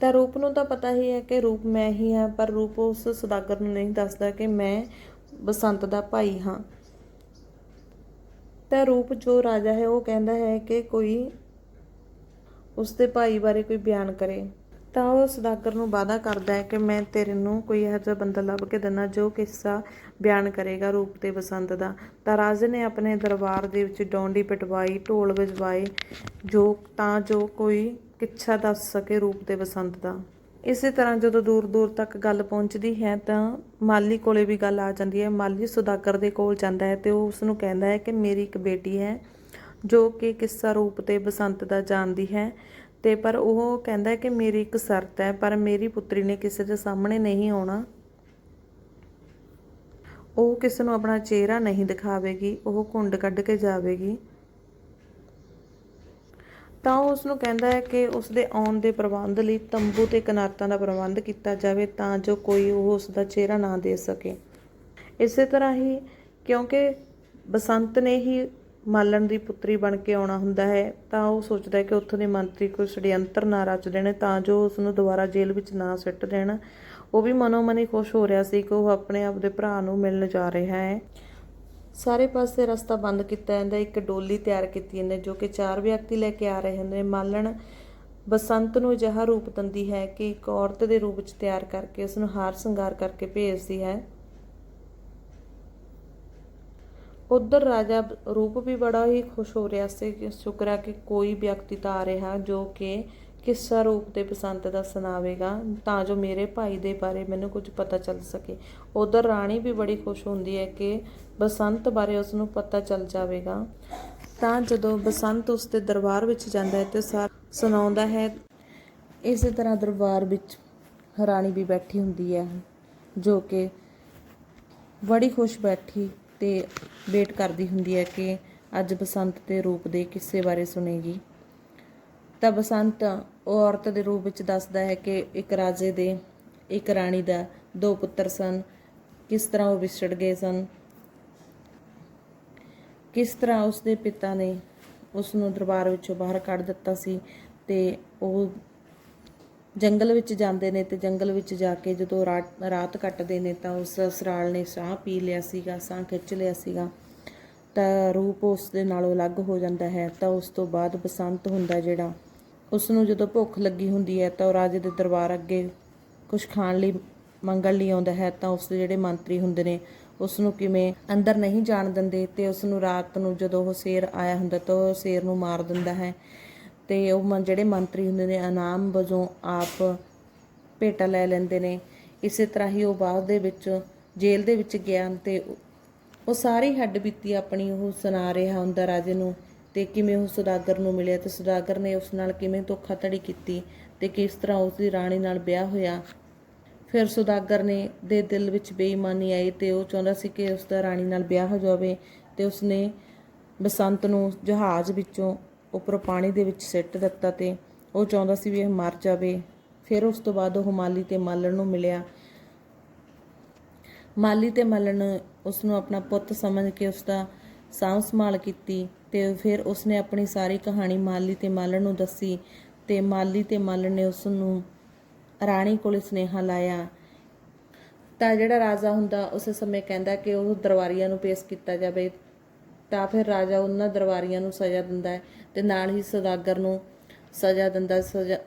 ਤਾਂ ਰੂਪ ਨੂੰ ਤਾਂ ਪਤਾ ਹੀ ਹੈ ਕਿ ਰੂਪ ਮੈਂ ਹੀ ਹਾਂ, ਪਰ ਰੂਪ ਉਸ ਸੁਦਾਗਰ ਨੂੰ ਨਹੀਂ ਦੱਸਦਾ ਕਿ ਮੈਂ ਬਸੰਤ ਦਾ ਭਾਈ ਹਾਂ। ਤਾਂ ਰੂਪ ਜੋ ਰਾਜਾ ਹੈ, ਉਹ ਕਹਿੰਦਾ ਹੈ ਕਿ ਕੋਈ ਉਸ ਦੇ ਭਾਈ ਬਾਰੇ ਕੋਈ ਬਿਆਨ ਕਰੇ। ਤਾਂ ਉਹ ਸੁਦਾਗਰ ਨੂੰ ਵਾਅਦਾ ਕਰਦਾ ਹੈ ਕਿ ਮੈਂ ਤੇਰੇ ਨੂੰ ਕੋਈ ਇਹੋ ਜਿਹਾ ਬੰਦਾ ਲੱਭ ਕੇ ਦਿੰਦਾ ਜੋ ਕਿੱਸਾ ਬਿਆਨ ਕਰੇਗਾ ਰੂਪ ਤੇ ਬਸੰਤ ਦਾ। ਤਾਂ ਰਾਜੇ ਨੇ ਆਪਣੇ ਦਰਬਾਰ ਦੇ ਵਿੱਚ ਡੌਂਡੀ ਪਟਵਾਈ, ਢੋਲ ਵਜਵਾਏ ਜੋ ਤਾਂ ਜੋ ਕੋਈ ਕਿੱਛਾ ਦੱਸ ਸਕੇ ਰੂਪ ਤੇ ਬਸੰਤ ਦਾ। ਇਸੇ ਤਰ੍ਹਾਂ ਜਦੋਂ ਦੂਰ ਦੂਰ ਤੱਕ ਗੱਲ ਪਹੁੰਚਦੀ ਹੈ ਤਾਂ ਮਾਲੀ ਕੋਲੇ ਵੀ ਗੱਲ ਆ ਜਾਂਦੀ ਹੈ। ਮਾਲੀ ਸੁਦਾਕਰ ਦੇ ਕੋਲ ਜਾਂਦਾ ਹੈ ਤੇ ਉਹ ਉਸ ਨੂੰ ਕਹਿੰਦਾ ਹੈ ਕਿ ਮੇਰੀ ਇੱਕ ਬੇਟੀ ਹੈ ਜੋ ਕਿ ਕਿੱਸਾ ਰੂਪ ਤੇ ਬਸੰਤ ਦਾ ਜਾਣਦੀ ਹੈ ਤੇ ਪਰ ਉਹ ਕਹਿੰਦਾ ਹੈ ਕਿ ਮੇਰੀ ਇੱਕ ਸ਼ਰਤ ਹੈ, ਪਰ ਮੇਰੀ ਪੁੱਤਰੀ ਨੇ ਕਿਸੇ ਦੇ ਸਾਹਮਣੇ ਨਹੀਂ ਆਉਣਾ। ਉਹ ਕਿਸੇ ਨੂੰ ਆਪਣਾ ਚਿਹਰਾ ਨਹੀਂ ਦਿਖਾਵੇਗੀ, ਉਹ ਘੁੰਡ ਕੱਢ ਕੇ ਜਾਵੇਗੀ। ਤਾਂ ਉਹ ਉਸ ਨੂੰ ਕਹਿੰਦਾ ਹੈ ਕਿ ਉਸ ਦੇ ਆਉਣ ਦੇ ਪ੍ਰਬੰਧ ਲਈ ਤੰਬੂ ਤੇ ਕਨਾਤਾਂ ਦਾ ਪ੍ਰਬੰਧ ਕੀਤਾ ਜਾਵੇ ਤਾਂ ਜੋ ਕੋਈ ਉਹ ਉਸ ਦਾ ਚਿਹਰਾ ਨਾ ਦੇ ਸਕੇ। ਇਸੇ ਤਰ੍ਹਾਂ ਹੀ ਕਿਉਂਕਿ ਬਸੰਤ ਨੇ ਹੀ ਮਾਲਣ ਦੀ ਪੁੱਤਰੀ ਬਣ ਕੇ ਆਉਣਾ ਹੁੰਦਾ ਹੈ, ਤਾਂ ਉਹ ਸੋਚਦਾ ਹੈ ਕਿ ਉੱਥੋਂ ਦੇ ਮੰਤਰੀ ਕੋਈ ਛੜਯੰਤਰ ਨਾ ਰਚ ਦੇਣ ਤਾਂ ਜੋ ਉਸ ਨੂੰ ਦੁਬਾਰਾ ਜੇਲ੍ਹ ਵਿੱਚ ਨਾ ਸਿੱਟ ਦੇਣ। ਉਹ ਵੀ ਮਨੋਮਨੀ ਖੁਸ਼ ਹੋ ਰਿਹਾ ਸੀ ਕਿ ਉਹ ਆਪਣੇ ਆਪ ਦੇ ਭਰਾ ਨੂੰ ਮਿਲਣ ਜਾ ਰਿਹਾ ਹੈ। ਸਾਰੇ ਪਾਸੇ ਰਸਤਾ ਬੰਦ ਕੀਤਾ ਜਾਂਦਾ ਹੈ। ਇੱਕ ਡੋਲੀ ਤਿਆਰ ਕੀਤੀ ਜਾਂਦੀ ਹੈ ਜੋ ਕਿ ਚਾਰ ਵਿਅਕਤੀ ਲੈ ਕੇ ਆ ਰਹੇ ਹੁੰਦੇ ਨੇ ਮਾਲਣ ਬਸੰਤ ਨੂੰ ਅਜਿਹਾ ਰੂਪ ਦਿੰਦੀ ਹੈ ਕਿ ਇੱਕ ਔਰਤ ਦੇ ਰੂਪ ਵਿੱਚ ਤਿਆਰ ਕਰਕੇ ਉਸ ਨੂੰ ਹਾਰ ਸ਼ਿੰਗਾਰ ਕਰਕੇ ਭੇਜਦੀ ਹੈ ਉਧਰ ਰਾਜਾ ਰੂਪ ਵੀ ਬੜਾ ਹੀ ਖੁਸ਼ ਹੋ ਰਿਹਾ ਸੀ ਕਿ ਸ਼ੁਕਰ ਹੈ ਕਿ ਕੋਈ ਵਿਅਕਤੀ ਤਾਂ ਆ ਰਿਹਾ ਜੋ ਕਿ ਕਿੱਸਾ ਰੂਪ ਦੇ ਬਸੰਤ ਦਾ ਸੁਣਾਵੇਗਾ, ਤਾਂ ਜੋ ਮੇਰੇ ਭਾਈ ਦੇ ਬਾਰੇ ਮੈਨੂੰ ਕੁਝ ਪਤਾ ਚੱਲ ਸਕੇ ਉਧਰ ਰਾਣੀ ਵੀ ਬੜੀ ਖੁਸ਼ ਹੁੰਦੀ ਹੈ ਕਿ ਬਸੰਤ ਬਾਰੇ ਉਸ ਨੂੰ ਪਤਾ ਚੱਲ ਜਾਵੇਗਾ। ਤਾਂ ਜਦੋਂ ਬਸੰਤ ਉਸ ਦੇ ਦਰਬਾਰ ਵਿੱਚ ਜਾਂਦਾ ਹੈ ਤੇ ਸਾਰ ਸੁਣਾਉਂਦਾ ਹੈ, ਇਸੇ ਤਰ੍ਹਾਂ ਦਰਬਾਰ ਵਿੱਚ ਰਾਣੀ ਵੀ ਬੈਠੀ ਹੁੰਦੀ ਹੈ, ਜੋ ਕਿ ਬੜੀ ਖੁਸ਼ ਬੈਠੀ ਤੇ ਵੇਟ ਕਰਦੀ ਹੁੰਦੀ ਹੈ ਕਿ ਅੱਜ ਬਸੰਤ ਦੇ ਰੂਪ ਦੇ ਕਿਸੇ ਬਾਰੇ ਸੁਣੇਗੀ। ਤਾਂ ਬਸੰਤ ਉਹ ਔਰਤ ਦੇ ਰੂਪ ਵਿੱਚ ਦੱਸਦਾ ਹੈ ਕਿ ਇੱਕ ਰਾਜੇ ਦੇ, ਇੱਕ ਰਾਣੀ ਦਾ ਦੋ ਪੁੱਤਰ ਸਨ, ਕਿਸ ਤਰ੍ਹਾਂ ਉਹ ਵਿਛੜ ਗਏ ਸਨ ਕਿਸ ਤਰ੍ਹਾਂ ਉਸ ਦੇ ਪਿਤਾ ਨੇ ਉਸ ਨੂੰ ਦਰਬਾਰ ਵਿੱਚੋਂ ਬਾਹਰ ਕੱਢ ਦਿੱਤਾ ਸੀ ਤੇ ਉਹ ਜੰਗਲ ਵਿੱਚ ਜਾਂਦੇ ਨੇ ਤੇ ਜੰਗਲ ਵਿੱਚ ਜਾ ਕੇ ਜਦੋਂ ਰਾਤ ਰਾਤ ਕੱਟਦੇ ਨੇ ਤਾਂ ਉਸ ਸਰਾਲ ਨੇ ਸਾਹ ਪੀ ਲਿਆ ਸੀਗਾ, ਸਾਹ ਖਿੱਚ ਲਿਆ ਸੀਗਾ। ਤਾਂ ਰੂਪ ਉਸ ਦੇ ਨਾਲੋਂ ਅਲੱਗ ਹੋ ਜਾਂਦਾ ਹੈ, ਤਾਂ ਉਸ ਤੋਂ ਬਾਅਦ ਬਸੰਤ ਹੁੰਦਾ ਜਿਹੜਾ। ਉਸ ਨੂੰ ਜਦੋਂ ਭੁੱਖ ਲੱਗੀ ਹੁੰਦੀ ਹੈ ਤਾਂ ਉਹ ਰਾਜੇ ਦੇ ਦਰਬਾਰ ਅੱਗੇ ਕੁਝ ਖਾਣ ਲਈ ਮੰਗਣ ਲਈ ਆਉਂਦਾ ਹੈ, ਤਾਂ ਉਸ ਦੇ ਜਿਹੜੇ ਮੰਤਰੀ ਹੁੰਦੇ ਨੇ ਉਸ ਨੂੰ ਕਿਵੇਂ ਅੰਦਰ ਨਹੀਂ ਜਾਣ ਦਿੰਦੇ ਤੇ ਉਸ ਨੂੰ ਰਾਤ ਨੂੰ ਜਦੋਂ ਉਹ ਸ਼ੇਰ ਆਇਆ ਹੁੰਦਾ ਤਾਂ ਉਹ ਸ਼ੇਰ ਨੂੰ ਮਾਰ ਦਿੰਦਾ ਹੈ। ਤੇ ਉਹ ਮ- ਜਿਹੜੇ ਮੰਤਰੀ ਹੁੰਦੇ ਨੇ, ਇਨਾਮ ਵਜੋਂ ਆਪ ਭੇਟਾ ਲੈ ਲੈਂਦੇ ਨੇ। ਇਸੇ ਤਰ੍ਹਾਂ ਹੀ ਉਹ ਬਾਅਦ ਦੇ ਵਿੱਚ ਜੇਲ੍ਹ ਦੇ ਵਿੱਚ ਗਿਆ ਤੇ ਉਹ- ਉਹ ਸਾਰੀ ਹੱਡ ਬੀਤੀ ਆਪਣੀ, ਉਹ ਸੁਣਾ ਰਿਹਾ ਹੁੰਦਾ ਰਾਜੇ ਨੂੰ ਤੇ ਕਿਵੇਂ ਉਹ ਸੁਦਾਗਰ ਨੂੰ ਮਿਲਿਆ ਤੇ ਸੁਦਾਗਰ ਨੇ ਉਸ ਨਾਲ ਕਿਵੇਂ ਧੋਖਾਧੜੀ ਕੀਤੀ ਤੇ ਕਿਸ ਤਰ੍ਹਾਂ ਉਸ ਦੀ ਰਾਣੀ ਨਾਲ ਵਿਆਹ ਹੋਇਆ। ਫਿਰ ਸੁਦਾਗਰ ਨੇ ਦੇ ਦਿਲ ਵਿੱਚ ਬੇਈਮਾਨੀ ਆਈ ਤੇ ਉਹ ਚਾਹੁੰਦਾ ਸੀ ਕਿ ਉਸ ਦਾ ਰਾਣੀ ਨਾਲ ਵਿਆਹ ਹੋ ਜਾਵੇ ਤੇ ਉਸਨੇ ਬਸੰਤ ਨੂੰ ਜਹਾਜ਼ ਵਿੱਚੋਂ ਉੱਪਰੋਂ ਪਾਣੀ ਦੇ ਵਿੱਚ ਸਿੱਟ ਦਿੱਤਾ ਤੇ ਉਹ ਚਾਹੁੰਦਾ ਸੀ ਵੀ ਇਹ ਮਰ ਜਾਵੇ। ਫਿਰ ਉਸ ਤੋਂ ਬਾਅਦ ਉਹ ਮਾਲੀ ਤੇ ਮਾਲਣ ਨੂੰ ਮਿਲਿਆ। ਮਾਲੀ ਤੇ ਮਾਲਣ ਉਸ ਨੂੰ ਆਪਣਾ ਪੁੱਤ ਸਮਝ ਕੇ ਉਸ ਦਾ ਸਾਂਭ ਸੰਭਾਲ ਕੀਤੀ ਤੇ ਫਿਰ ਉਸਨੇ ਆਪਣੀ ਸਾਰੀ ਕਹਾਣੀ ਮਾਲੀ ਤੇ ਮਾਲਣ ਨੂੰ ਦੱਸੀ ਤੇ ਮਾਲੀ ਤੇ ਮਾਲਣ ਨੇ ਉਸ ਨੂੰ ਰਾਣੀ ਕੋਲ ਸੁਨੇਹਾ ਲਾਇਆ। ਤਾਂ ਜਿਹੜਾ ਰਾਜਾ ਹੁੰਦਾ, ਉਸ ਸਮੇਂ ਕਹਿੰਦਾ ਕਿ ਉਹ ਦਰਬਾਰੀਆਂ ਨੂੰ ਪੇਸ਼ ਕੀਤਾ ਜਾਵੇ। ਤਾਂ ਫਿਰ ਰਾਜਾ ਉਹਨਾਂ ਦਰਬਾਰੀਆਂ ਨੂੰ ਸਜ਼ਾ ਦਿੰਦਾ ਹੈ ਤੇ ਨਾਲ ਹੀ ਸੌਦਾਗਰ ਨੂੰ ਸਜ਼ਾ ਦਿੰਦਾ ਸਜ਼ਾ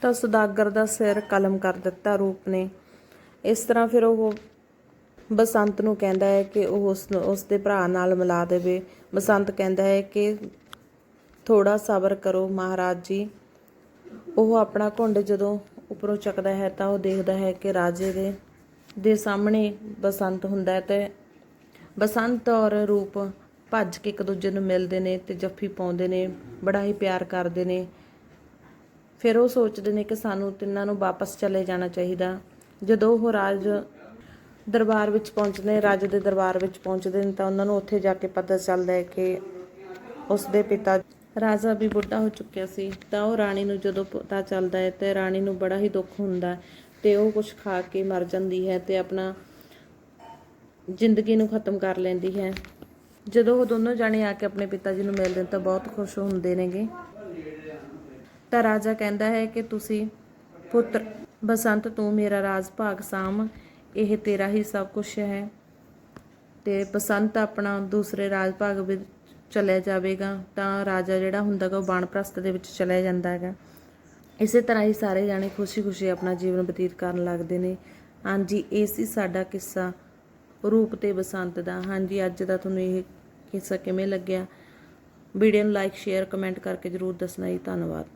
ਤਾਂ ਸੌਦਾਗਰ ਦਾ ਸਿਰ ਕਲਮ ਕਰ ਦਿੱਤਾ ਰੂਪ ਨੇ। ਇਸ ਤਰ੍ਹਾਂ ਫਿਰ ਉਹ ਬਸੰਤ ਨੂੰ ਕਹਿੰਦਾ ਹੈ ਕਿ ਉਹ ਉਸ ਨੂੰ, ਉਸ ਦੇ ਭਰਾ ਨਾਲ ਮਿਲਾ ਦੇਵੇ। ਬਸੰਤ ਕਹਿੰਦਾ ਹੈ ਕਿ ਥੋੜਾ ਸਬਰ ਕਰੋ ਮਹਾਰਾਜ ਜੀ। ਉਹ ਆਪਣਾ ਘੁੰਡ ਜਦੋਂ ਉੱਪਰੋਂ ਚੱਕਦਾ ਹੈ ਤਾਂ ਉਹ ਦੇਖਦਾ ਹੈ ਕਿ ਰਾਜੇ ਦੇ ਦੇ ਸਾਹਮਣੇ ਬਸੰਤ ਹੁੰਦਾ ਹੈ ਤੇ ਬਸੰਤ ਔਰ ਰੂਪ ਭੱਜ ਕੇ ਇੱਕ ਦੂਜੇ ਨੂੰ ਮਿਲਦੇ ਨੇ ਤੇ ਜੱਫੀ ਪਾਉਂਦੇ ਨੇ, ਬੜਾ ਹੀ ਪਿਆਰ ਕਰਦੇ ਨੇ। ਫਿਰ ਉਹ ਸੋਚਦੇ ਨੇ ਕਿ ਸਾਨੂੰ ਤਿੰਨਾਂ ਨੂੰ ਵਾਪਸ ਚਲੇ ਜਾਣਾ ਚਾਹੀਦਾ। ਜਦੋਂ ਉਹ ਰਾਜ ਦਰਬਾਰ ਵਿੱਚ ਪਹੁੰਚਦੇ ਨੇ ਰਾਜੇ ਦੇ ਦਰਬਾਰ ਵਿੱਚ ਪਹੁੰਚਦੇ ਨੇ ਤਾਂ ਉਹਨਾਂ ਨੂੰ ਉੱਥੇ ਜਾ ਕੇ ਪਤਾ ਚੱਲਦਾ ਹੈ ਕਿ ਉਸ ਦੇ ਪਿਤਾ ਰਾਜਾ ਵੀ ਬੁੱਢਾ ਹੋ ਚੁੱਕਿਆ ਸੀ, ਤਾਂ ਉਹ ਰਾਣੀ ਨੂੰ ਜਦੋਂ ਪਤਾ ਚੱਲਦਾ ਹੈ ਤੇ ਰਾਣੀ ਨੂੰ ਬੜਾ ਹੀ ਦੁੱਖ ਹੁੰਦਾ ਤੇ ਉਹ ਕੁਝ ਖਾ ਕੇ ਮਰ ਜਾਂਦੀ ਹੈ ਤੇ ਆਪਣਾ ਜ਼ਿੰਦਗੀ ਨੂੰ ਖਤਮ ਕਰ ਲੈਂਦੀ ਹੈ। ਜਦੋਂ ਉਹ ਦੋਨੋਂ ਜਾਣੇ ਆ ਕੇ ਆਪਣੇ ਪਿਤਾ ਜੀ ਨੂੰ ਮਿਲਦੇ ਤਾਂ ਬਹੁਤ ਖੁਸ਼ ਹੁੰਦੇ ਨੇਗੇ। ਤਾਂ ਰਾਜਾ ਕਹਿੰਦਾ ਹੈ ਕਿ ਤੁਸੀਂ ਪੁੱਤਰ, ਬਸੰਤ ਤੂੰ ਮੇਰਾ ਰਾਜ ਭਾਗ ਸਾਮ ਇਹ ਤੇਰਾ ਹੀ ਸਭ ਕੁਝ ਹੈ। ਤੇ ਬਸੰਤ ਆਪਣਾ ਦੂਸਰੇ ਰਾਜ ਭਾਗ ਵਿੱਚ ਚਲਿਆ ਜਾਵੇਗਾ, ਤਾਂ ਰਾਜਾ ਜਿਹੜਾ ਹੁੰਦਾ ਗਾ ਉਹ ਬਾਣਪ੍ਰਸਤ ਦੇ ਵਿੱਚ ਚਲਿਆ ਜਾਂਦਾ ਹੈਗਾ। ਇਸੇ ਤਰ੍ਹਾਂ ਹੀ ਸਾਰੇ ਜਾਣੇ ਖੁਸ਼ੀ-ਖੁਸ਼ੀ ਆਪਣਾ ਜੀਵਨ ਬਤੀਤ ਕਰਨ ਲੱਗਦੇ ਨੇ। ਹਾਂਜੀ, ਇਹ ਸੀ ਸਾਡਾ ਕਿੱਸਾ ਰੂਪ ਤੇ ਬਸੰਤ ਦਾ। ਹਾਂਜੀ, ਅੱਜ ਦਾ ਤੁਹਾਨੂੰ ਇਹ ਕਿੱਸਾ ਕਿਵੇਂ ਲੱਗਿਆ? ਵੀਡੀਓ ਨੂੰ ਲਾਈਕ ਸ਼ੇਅਰ ਕਮੈਂਟ ਕਰਕੇ ਜਰੂਰ ਦੱਸਣਾ ਜੀ। ਧੰਨਵਾਦ।